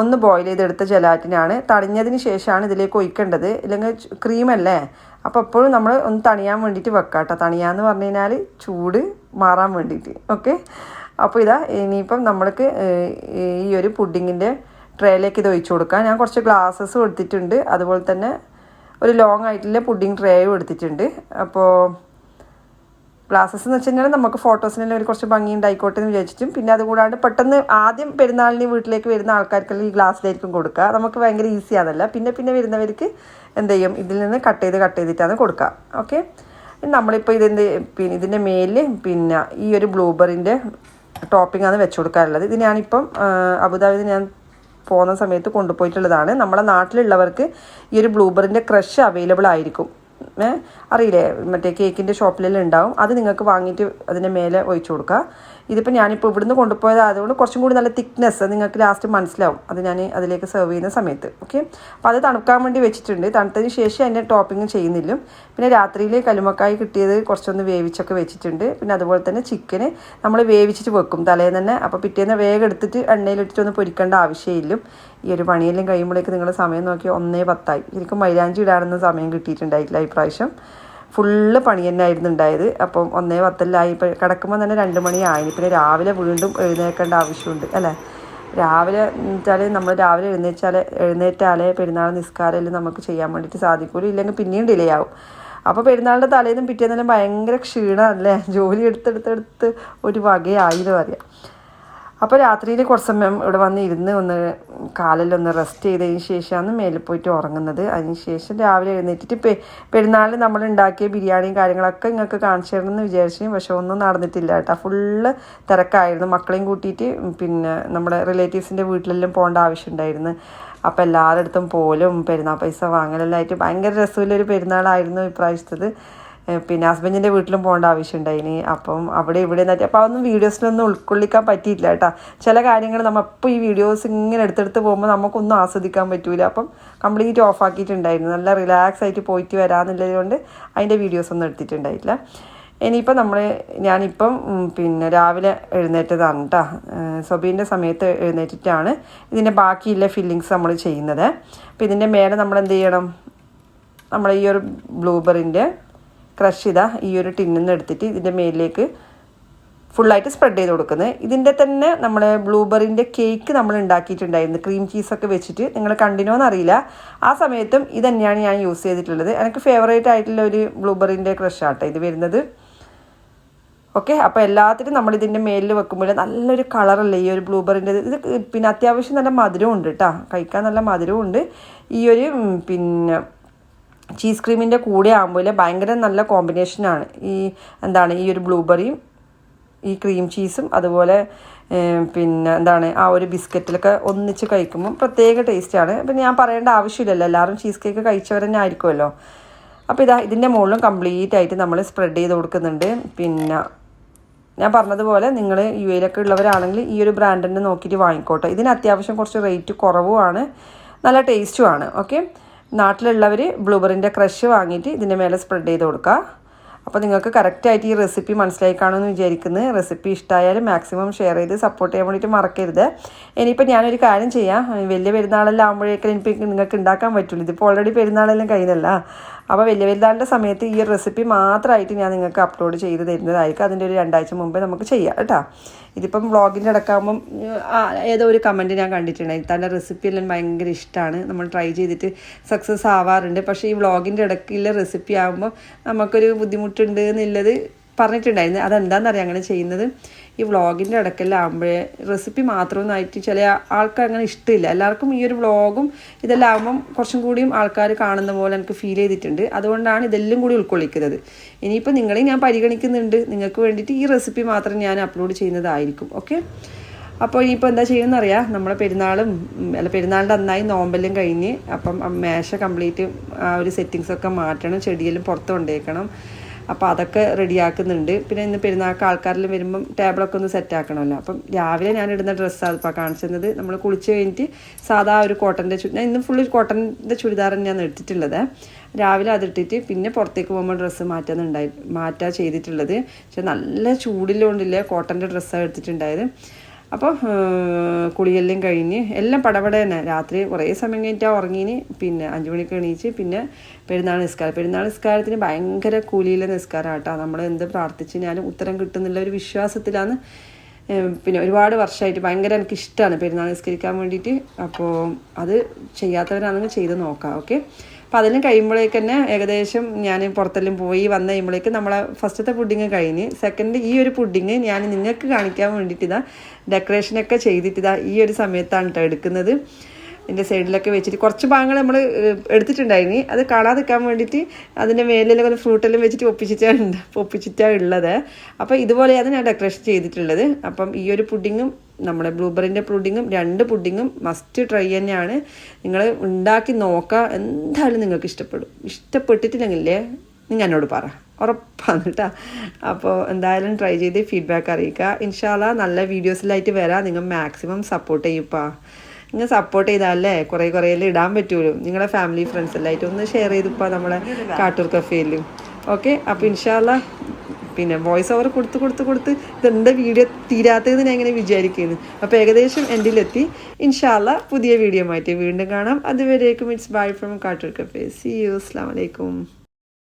ഒന്ന് ബോയിൽ ചെയ്തെടുത്ത ജലാറ്റിനാണ് തണിഞ്ഞതിന് ശേഷമാണ് ഇതിലേക്ക് ഒഴിക്കേണ്ടത്. ഇല്ലെങ്കിൽ ക്രീമല്ലേ അപ്പോൾ എപ്പോഴും നമ്മൾ ഒന്ന് തണിയാൻ വേണ്ടിയിട്ട് വെക്കാം കേട്ടോ തണിയാന്ന് പറഞ്ഞു കഴിഞ്ഞാൽ ചൂട് മാറാൻ വേണ്ടിയിട്ട്. ഓക്കെ? അപ്പോൾ ഇതാ ഇനിയിപ്പം നമ്മൾക്ക് ഈ ഒരു പുഡിങ്ങിന്റെ ട്രേയിലേക്ക് ഇത് ഒഴിച്ചു കൊടുക്കാം. ഞാൻ കുറച്ച് ഗ്ലാസ്സസ് എടുത്തിട്ടുണ്ട്. അതുപോലെ തന്നെ ഒരു ലോങ് ആയിട്ടുള്ള പുഡിങ് ട്രേയും എടുത്തിട്ടുണ്ട്. അപ്പോൾ ഗ്ലാസസ് എന്ന് വെച്ച് കഴിഞ്ഞാൽ നമുക്ക് ഫോട്ടോസിനെല്ലാം ഒരു കുറച്ച് ഭംഗി ഉണ്ടായിക്കോട്ടെ എന്ന് വിചാരിച്ചിട്ടും. പിന്നെ അതുകൂടാണ്ട് പെട്ടെന്ന് ആദ്യം പെരുന്നാളിന് വീട്ടിലേക്ക് വരുന്ന ആൾക്കാർക്കെല്ലാം ഈ ഗ്ലാസ്സിലായിരിക്കും കൊടുക്കുക. നമുക്ക് ഭയങ്കര ഈസി ആണല്ല. പിന്നെ പിന്നെ വരുന്നവർക്ക് എന്ത് ചെയ്യും? ഇതിൽ നിന്ന് കട്ട് ചെയ്ത് കട്ട് ചെയ്തിട്ടാണ് കൊടുക്കുക. ഓക്കെ നമ്മളിപ്പോൾ ഇതെന്ത് പിന്നെ ഇതിന്റെ മേലിൽ പിന്നെ ഈ ഒരു ബ്ലൂബെറിന്റെ ടോപ്പിംഗ് ആണ് വെച്ച് കൊടുക്കാറുള്ളത്. ഇത് ഞാനിപ്പം അബുദാബിയിൽ ഞാൻ പോകുന്ന സമയത്ത് കൊണ്ടുപോയിട്ടുള്ളതാണ്. നമ്മുടെ നാട്ടിലുള്ളവർക്ക് ഈ ഒരു ബ്ലൂബെറിന്റെ ക്രഷ് അവൈലബിൾ ആയിരിക്കും. അറിയില്ലേ? മറ്റേ കേക്കിന്റെ ഷോപ്പിലെല്ലാം ഉണ്ടാവും. അത് നിങ്ങൾക്ക് വാങ്ങിയിട്ട് അതിന്റെ മേലെ ഒഴിച്ചു കൊടുക്കുക. ഇതിപ്പോൾ ഞാനിപ്പോൾ ഇവിടുന്ന് കൊണ്ടുപോയത് അതുകൊണ്ട് കുറച്ചും കൂടി നല്ല തിക്നെസ് നിങ്ങൾക്ക് ലാസ്റ്റ് മനസ്സിലാവും. അത് ഞാൻ അതിലേക്ക് സെർവ് ചെയ്യുന്ന സമയത്ത് ഓക്കെ അപ്പോൾ അത് തണുക്കാൻ വേണ്ടി വെച്ചിട്ടുണ്ട്. തണുത്തതിന് ശേഷം അതിന്റെ ടോപ്പിംഗ് ചെയ്യുന്നില്ല. പിന്നെ രാത്രിയിൽ കലുമക്കായി കിട്ടിയത് കുറച്ചൊന്ന് വേവിച്ചൊക്കെ വെച്ചിട്ടുണ്ട്. പിന്നെ അതുപോലെ തന്നെ ചിക്കന് നമ്മൾ വേവിച്ചിട്ട് വെക്കും തലേന്ന് തന്നെ. അപ്പോൾ പിറ്റേന്ന് വേഗം എടുത്തിട്ട് എണ്ണയിലിട്ടിട്ട് ഒന്ന് പൊരിക്കേണ്ട ആവശ്യമില്ല. ഈ ഒരു പണിയെല്ലാം കഴിയുമ്പോഴേക്ക് നിങ്ങൾ സമയം നോക്കി ഒന്നേ പത്തായി. എനിക്ക് മൈലാഞ്ചി ഇടാനൊന്നും സമയം കിട്ടിയിട്ടുണ്ടായിട്ടില്ല ഈ പ്രാവശ്യം. ഫുള്ള് പണി തന്നെ ആയിരുന്നു ഉണ്ടായത്. അപ്പം ഒന്നേ പത്തെല്ലായി. ഇപ്പോൾ കിടക്കുമ്പോൾ തന്നെ രണ്ട് മണിയായി. പിന്നെ രാവിലെ വീണ്ടും എഴുന്നേൽക്കേണ്ട ആവശ്യമുണ്ട് അല്ലേ? രാവിലെ വെച്ചാൽ നമ്മൾ രാവിലെ എഴുന്നേച്ചാൽ എഴുന്നേറ്റാലേ പെരുന്നാൾ നിസ്കാരമെല്ലാം നമുക്ക് ചെയ്യാൻ വേണ്ടിയിട്ട് സാധിക്കുള്ളൂ. ഇല്ലെങ്കിൽ പിന്നെയും ഡിലേ ആവും. അപ്പോൾ പെരുന്നാളിന്റെ തലേന്നും പിറ്റേന്നെല്ലാം ഭയങ്കര ക്ഷീണമല്ലേ ജോലി എടുത്തെടുത്തെടുത്ത് ഒരു വകയായിരുന്നു അറിയാം അപ്പോൾ രാത്രിയിൽ കുറച്ച് സമയം ഇവിടെ വന്ന് ഇരുന്ന് ഒന്ന് കാലിൽ ഒന്ന് റെസ്റ്റ് ചെയ്തതിന് ശേഷമാണ് മേലിൽ പോയിട്ട് ഉറങ്ങുന്നത്. അതിന് ശേഷം രാവിലെ എഴുന്നേറ്റിട്ട് പെ പെരുന്നാളിൽ നമ്മൾ ഉണ്ടാക്കിയ ബിരിയാണിയും കാര്യങ്ങളൊക്കെ നിങ്ങൾക്ക് കാണിച്ചു തരണമെന്ന് വിചാരിച്ചു. പക്ഷെ ഒന്നും നടന്നിട്ടില്ല കേട്ടോ. ഫുള്ള് തിരക്കായിരുന്നു. മക്കളെയും കൂട്ടിയിട്ട് പിന്നെ നമ്മുടെ റിലേറ്റീവ്സിന്റെ വീട്ടിലെല്ലാം പോകേണ്ട ആവശ്യമുണ്ടായിരുന്നു അപ്പോൾ എല്ലാവരുടെ അടുത്തും പോലും പെരുന്നാൾ പൈസ വാങ്ങലെല്ലാം ആയിട്ട് ഭയങ്കര രസമുള്ളൊരു പെരുന്നാളായിരുന്നു ഇപ്രാവശ്യത്തത്. പിന്നെ ഹസ്ബൻഡിന്റെ വീട്ടിലും പോകേണ്ട ആവശ്യമുണ്ടായിന് അപ്പം അവിടെ ഇവിടെ നിന്നിട്ട് അപ്പോൾ അതൊന്നും വീഡിയോസിലൊന്നും ഉൾക്കൊള്ളിക്കാൻ പറ്റിയില്ല കേട്ടോ. ചില കാര്യങ്ങൾ നമ്മൾ അപ്പോൾ ഈ വീഡിയോസ് ഇങ്ങനെ എടുത്തെടുത്ത് പോകുമ്പോൾ നമുക്കൊന്നും ആസ്വദിക്കാൻ പറ്റൂല. അപ്പം കംപ്ലീറ്റ് ഓഫ് ആക്കിയിട്ടുണ്ടായിരുന്നു. നല്ല റിലാക്സ് ആയിട്ട് പോയിട്ട് വരാമെന്നുള്ളത് കൊണ്ട് അതിന്റെ വീഡിയോസ് ഒന്നും എടുത്തിട്ടുണ്ടായിട്ടില്ല ഇനിയിപ്പം നമ്മൾ ഞാനിപ്പം പിന്നെ രാവിലെ എഴുന്നേറ്റതാണ് കേട്ടോ. സൊബീന്റെ സമയത്ത് എഴുന്നേറ്റിട്ടാണ് ഇതിന്റെ ബാക്കിയുള്ള ഫില്ലിങ്സ് നമ്മൾ ചെയ്യുന്നത്. അപ്പോൾ ഇതിന്റെ മേലെ നമ്മൾ എന്ത് ചെയ്യണം? നമ്മൾ ഈ ഒരു ബ്ലൂബെറിന്റെ ക്രഷ് ചെയ്താൽ ഈ ഒരു ടിന്നിൽ നിന്ന് എടുത്തിട്ട് ഇതിന്റെ മേലിലേക്ക് ഫുള്ളായിട്ട് സ്പ്രെഡ് ചെയ്ത് കൊടുക്കുന്നത്. ഇതിന്റെ തന്നെ നമ്മൾ ബ്ലൂബെറിന്റെ കേക്ക് നമ്മൾ ഉണ്ടാക്കിയിട്ടുണ്ടായിരുന്നു. ക്രീം ചീസൊക്കെ വെച്ചിട്ട്. നിങ്ങൾ കണ്ടിനോ എന്നറിയില്ല. ആ സമയത്തും ഇത് തന്നെയാണ് ഞാൻ യൂസ് ചെയ്തിട്ടുള്ളത്. എനിക്ക് ഫേവറേറ്റ് ആയിട്ടുള്ള ഒരു ബ്ലൂബെറിന്റെ ക്രഷ് ആട്ടോ ഇത് വരുന്നത്. ഓക്കെ അപ്പോൾ എല്ലാത്തിനും നമ്മൾ ഇതിന്റെ മേലിൽ വെക്കുമ്പോൾ നല്ലൊരു കളറല്ലേ ഈ ഒരു ബ്ലൂബെറിന്റെ ഇത് പിന്നെ അത്യാവശ്യം നല്ല മധുരമുണ്ട് കേട്ടോ കഴിക്കാൻ നല്ല മധുരമുണ്ട് ഈ ഒരു പിന്നെ ചീസ് ക്രീമിന്റെ കൂടെ ആകുമ്പോൾ ഭയങ്കര നല്ല കോമ്പിനേഷനാണ് ഈ എന്താണ് ഈ ഒരു ബ്ലൂബെറിയും ഈ ക്രീം ചീസും അതുപോലെ പിന്നെ എന്താണ് ആ ഒരു ബിസ്ക്കറ്റിലൊക്കെ ഒന്നിച്ച് കഴിക്കുമ്പോൾ പ്രത്യേക ടേസ്റ്റാണ് അപ്പം ഞാൻ പറയേണ്ട ആവശ്യമില്ലല്ലോ. എല്ലാവരും ചീസ് കേക്ക് കഴിച്ചവർ തന്നെ ആയിരിക്കുമല്ലോ. അപ്പോൾ ഇതാ ഇതിന്റെ മുകളിലും കംപ്ലീറ്റ് ആയിട്ട് നമ്മൾ സ്പ്രെഡ് ചെയ്ത് കൊടുക്കുന്നുണ്ട്. പിന്നെ ഞാൻ പറഞ്ഞതുപോലെ നിങ്ങൾ യു എയിലൊക്കെ ഉള്ളവരാണെങ്കിൽ ഈ ഒരു ബ്രാൻഡിന്റെ നോക്കിയിട്ട് വാങ്ങിക്കോട്ടെ. ഇതിന് അത്യാവശ്യം കുറച്ച് റേറ്റ് കുറവുമാണ്. നല്ല ടേസ്റ്റുമാണ് ഓക്കെ നാട്ടിലുള്ളവർ ബ്ലൂബെറിന്റെ ക്രഷ് വാങ്ങിയിട്ട് ഇതിന്റെ മേലെ സ്പ്രെഡ് ചെയ്ത് കൊടുക്കുക അപ്പോൾ നിങ്ങൾക്ക് കറക്റ്റായിട്ട് ഈ റെസിപ്പി മനസ്സിലായി കാണുമെന്ന് വിചാരിക്കുന്നു. റെസിപ്പി ഇഷ്ടമായാലും മാക്സിമം ഷെയർ ചെയ്ത് സപ്പോർട്ട് ചെയ്യാൻ വേണ്ടിയിട്ട് മറക്കരുത്. ഇനിയിപ്പോൾ ഞാനൊരു കാര്യം ചെയ്യാം. വലിയ പെരുന്നാളെല്ലാം ആകുമ്പോഴേക്കും എനിക്ക് നിങ്ങൾക്ക് ഉണ്ടാക്കാൻ പറ്റുള്ളൂ. ഇതിപ്പോൾ ഓൾറെഡി പെരുന്നാളെല്ലാം കഴിഞ്ഞല്ല അപ്പോൾ വലിയ വലുതാളിന്റെ സമയത്ത് ഈ റെസിപ്പി മാത്രമായിട്ട് ഞാൻ നിങ്ങൾക്ക് അപ്ലോഡ് ചെയ്ത് തരുന്നതായിരിക്കും അതിന്റെ ഒരു രണ്ടാഴ്ച മുമ്പേ നമുക്ക് ചെയ്യാം കേട്ടോ. ഇതിപ്പം വ്ളോഗിന്റെ ഇടക്കാകുമ്പം ആ, ഏതോ ഒരു കമന്റ് ഞാൻ കണ്ടിട്ടുണ്ടായി തന്റെ റെസിപ്പി എല്ലാം ഭയങ്കര ഇഷ്ടമാണ് നമ്മൾ ട്രൈ ചെയ്തിട്ട് സക്സസ് ആവാറുണ്ട്. പക്ഷേ ഈ വ്ളോഗിന്റെ ഇടയ്ക്കുള്ള റെസിപ്പി ആകുമ്പോൾ നമുക്കൊരു ബുദ്ധിമുട്ടുണ്ട് എന്നുള്ളത് പറഞ്ഞിട്ടുണ്ടായിരുന്നു. അതെന്താണെന്നറിയാം അങ്ങനെ ചെയ്യുന്നത്? ഈ വ്ളോഗിന്റെ ഇടയ്ക്കെല്ലാം ആകുമ്പോഴേ റെസിപ്പി മാത്രമൊന്നായിട്ട് ചില ആൾക്കാർ അങ്ങനെ ഇഷ്ടമില്ല. എല്ലാവർക്കും ഈ ഒരു വ്ളോഗും ഇതെല്ലാം ആകുമ്പം കുറച്ചും കൂടിയും ആൾക്കാർ കാണുന്ന പോലെ എനിക്ക് ഫീൽ ചെയ്തിട്ടുണ്ട്. അതുകൊണ്ടാണ് ഇതെല്ലാം കൂടി ഉൾക്കൊള്ളിക്കുന്നത്. ഇനിയിപ്പോൾ നിങ്ങളെയും ഞാൻ പരിഗണിക്കുന്നുണ്ട്. നിങ്ങൾക്ക് വേണ്ടിയിട്ട് ഈ റെസിപ്പി മാത്രം ഞാൻ അപ്ലോഡ് ചെയ്യുന്നതായിരിക്കും. ഓക്കെ അപ്പോൾ ഇനിയിപ്പോൾ എന്താ ചെയ്യുമെന്ന് അറിയാം? നമ്മളെ പെരുന്നാളും അല്ല പെരുന്നാളിന്റെ അന്നായി നോമ്പെല്ലാം കഴിഞ്ഞ് അപ്പം മേശ കംപ്ലീറ്റ് ആ ഒരു സെറ്റിങ്സൊക്കെ മാറ്റണം. ചെടിയെല്ലാം പുറത്ത് കൊണ്ടേക്കണം. അപ്പോൾ അതൊക്കെ റെഡിയാക്കുന്നുണ്ട്. പിന്നെ ഇന്ന് പെരുന്നാൾക്ക് ആൾക്കാരിൽ വരുമ്പം ടേബിളൊക്കെ ഒന്ന് സെറ്റ് ആക്കണമല്ലോ. അപ്പം രാവിലെ ഞാൻ ഇടുന്ന ഡ്രസ്സാണ് ഇപ്പോൾ കാണിച്ചത് നമ്മൾ കുളിച്ച് കഴിഞ്ഞിട്ട് സാധാ ഒരു കോട്ടന്റെ ഞാൻ ഇന്ന് ഫുള്ള് കോട്ടന്റെ ചുരിദാർ തന്നെയാണ് എടുത്തിട്ടുള്ളത് രാവിലെ അതിട്ടിട്ട് പിന്നെ പുറത്തേക്ക് പോകുമ്പോൾ ഡ്രസ്സ് മാറ്റാന്നുണ്ടായി മാറ്റാ ചെയ്തിട്ടുള്ളത്. പക്ഷെ നല്ല ചൂടിലുകൊണ്ടില്ലേ കോട്ടന്റെ ഡ്രസ്സാണ് എടുത്തിട്ടുണ്ടായത്. അപ്പോൾ കുളിയെല്ലാം കഴിഞ്ഞ് എല്ലാം പടപട തന്നെ. രാത്രി കുറേ സമയം കഴിഞ്ഞിട്ടാണ് ഉറങ്ങിന്. പിന്നെ അഞ്ച് മണിക്ക് എണീച്ച് പിന്നെ പെരുന്നാൾ നിസ്കാരം. പെരുന്നാൾ നിസ്കാരത്തിന് ഭയങ്കര കൂലിയിലെ നിസ്കാരം കേട്ടോ നമ്മൾ എന്ത് പ്രാർത്ഥിച്ചാലും ഉത്തരം കിട്ടുന്നുള്ള ഒരു വിശ്വാസത്തിലാണ് പിന്നെ ഒരുപാട് വർഷമായിട്ട് ഭയങ്കര എനിക്ക് ഇഷ്ടമാണ് പെരുന്നാൾ നിസ്കരിക്കാൻ വേണ്ടിയിട്ട്. അപ്പോൾ അത് ചെയ്യാത്തവരാണെങ്കിൽ ചെയ്ത് നോക്കാം. ഓക്കെ? അപ്പോൾ അതെല്ലാം കഴിയുമ്പോഴേക്ക് തന്നെ ഏകദേശം ഞാൻ പുറത്തെല്ലാം പോയി വന്ന് കഴിയുമ്പോഴേക്ക് നമ്മളെ ഫസ്റ്റത്തെ പുഡിങ് കഴിഞ്ഞ് സെക്കൻഡ് ഈ ഒരു പുഡിങ് ഞാൻ നിങ്ങൾക്ക് കാണിക്കാൻ വേണ്ടിയിട്ട് ഇതാ ഡെക്കറേഷനൊക്കെ ചെയ്തിട്ട് ഇതാ ഈ ഒരു സമയത്താണ് കേട്ടോ എടുക്കുന്നത്. ഇതിന്റെ സൈഡിലൊക്കെ വെച്ചിട്ട് കുറച്ച് ഭാഗങ്ങൾ നമ്മൾ എടുത്തിട്ടുണ്ടായിനി. അത് കാണാതിരിക്കാൻ വേണ്ടിയിട്ട് അതിന്റെ മേലിലൊക്കെ ഒരു ഫ്രൂട്ടെല്ലാം വെച്ചിട്ട് ഒപ്പിച്ചിട്ടാണ് ഒപ്പിച്ചിട്ടാണ് ഉള്ളത് അപ്പോൾ ഇതുപോലെയാണ് ഞാൻ ഡെക്കറേഷൻ ചെയ്തിട്ടുള്ളത്. അപ്പം ഈ ഒരു പുഡിങ്ങും നമ്മുടെ ബ്ലൂബെറിന്റെ പുഡിങ്ങും രണ്ട് പുഡിങ്ങും മസ്റ്റ് ട്രൈ തന്നെയാണ്. നിങ്ങൾ ഉണ്ടാക്കി നോക്കുക എന്തായാലും നിങ്ങൾക്ക് ഇഷ്ടപ്പെടും. ഇഷ്ടപ്പെട്ടിട്ടില്ലെങ്കിലേ നിങ്ങൾ എന്നോട് പറ. ഉറപ്പാണ് കേട്ടോ അപ്പോൾ എന്തായാലും ട്രൈ ചെയ്ത് ഫീഡ്ബാക്ക് അറിയിക്കുക. ഇൻഷാല്ല നല്ല വീഡിയോസിലായിട്ട് വരാം. നിങ്ങൾ മാക്സിമം സപ്പോർട്ട് ചെയ്യപ്പാ നിങ്ങൾ സപ്പോർട്ട് ചെയ്താലേ കുറേ കുറേ ഇടാൻ പറ്റുമല്ലോ നിങ്ങളെ ഫാമിലി ഫ്രണ്ട്സ് എല്ലായിട്ട് ഒന്ന് ഷെയർ ചെയ്തിപ്പോൾ നമ്മളെ കാട്ടൂർ കഫേയിലും ഓക്കെ അപ്പോൾ ഇൻഷാല്ല പിന്നെ വോയിസ് ഓവർ കൊടുത്ത് കൊടുത്ത് കൊടുത്ത് ഇതെന്താ വീഡിയോ തീരാത്തതെന്ന് ഞാൻ ഇങ്ങനെ വിചാരിക്കുന്നു. അപ്പോൾ ഏകദേശം എൻഡിലെത്തി ഇൻഷാല്ല പുതിയ വീഡിയോ മാറ്റി വീണ്ടും കാണാം. അതുവരേക്കും it's bye from Kattoor cafe see you അസ്സാം വലൈക്കും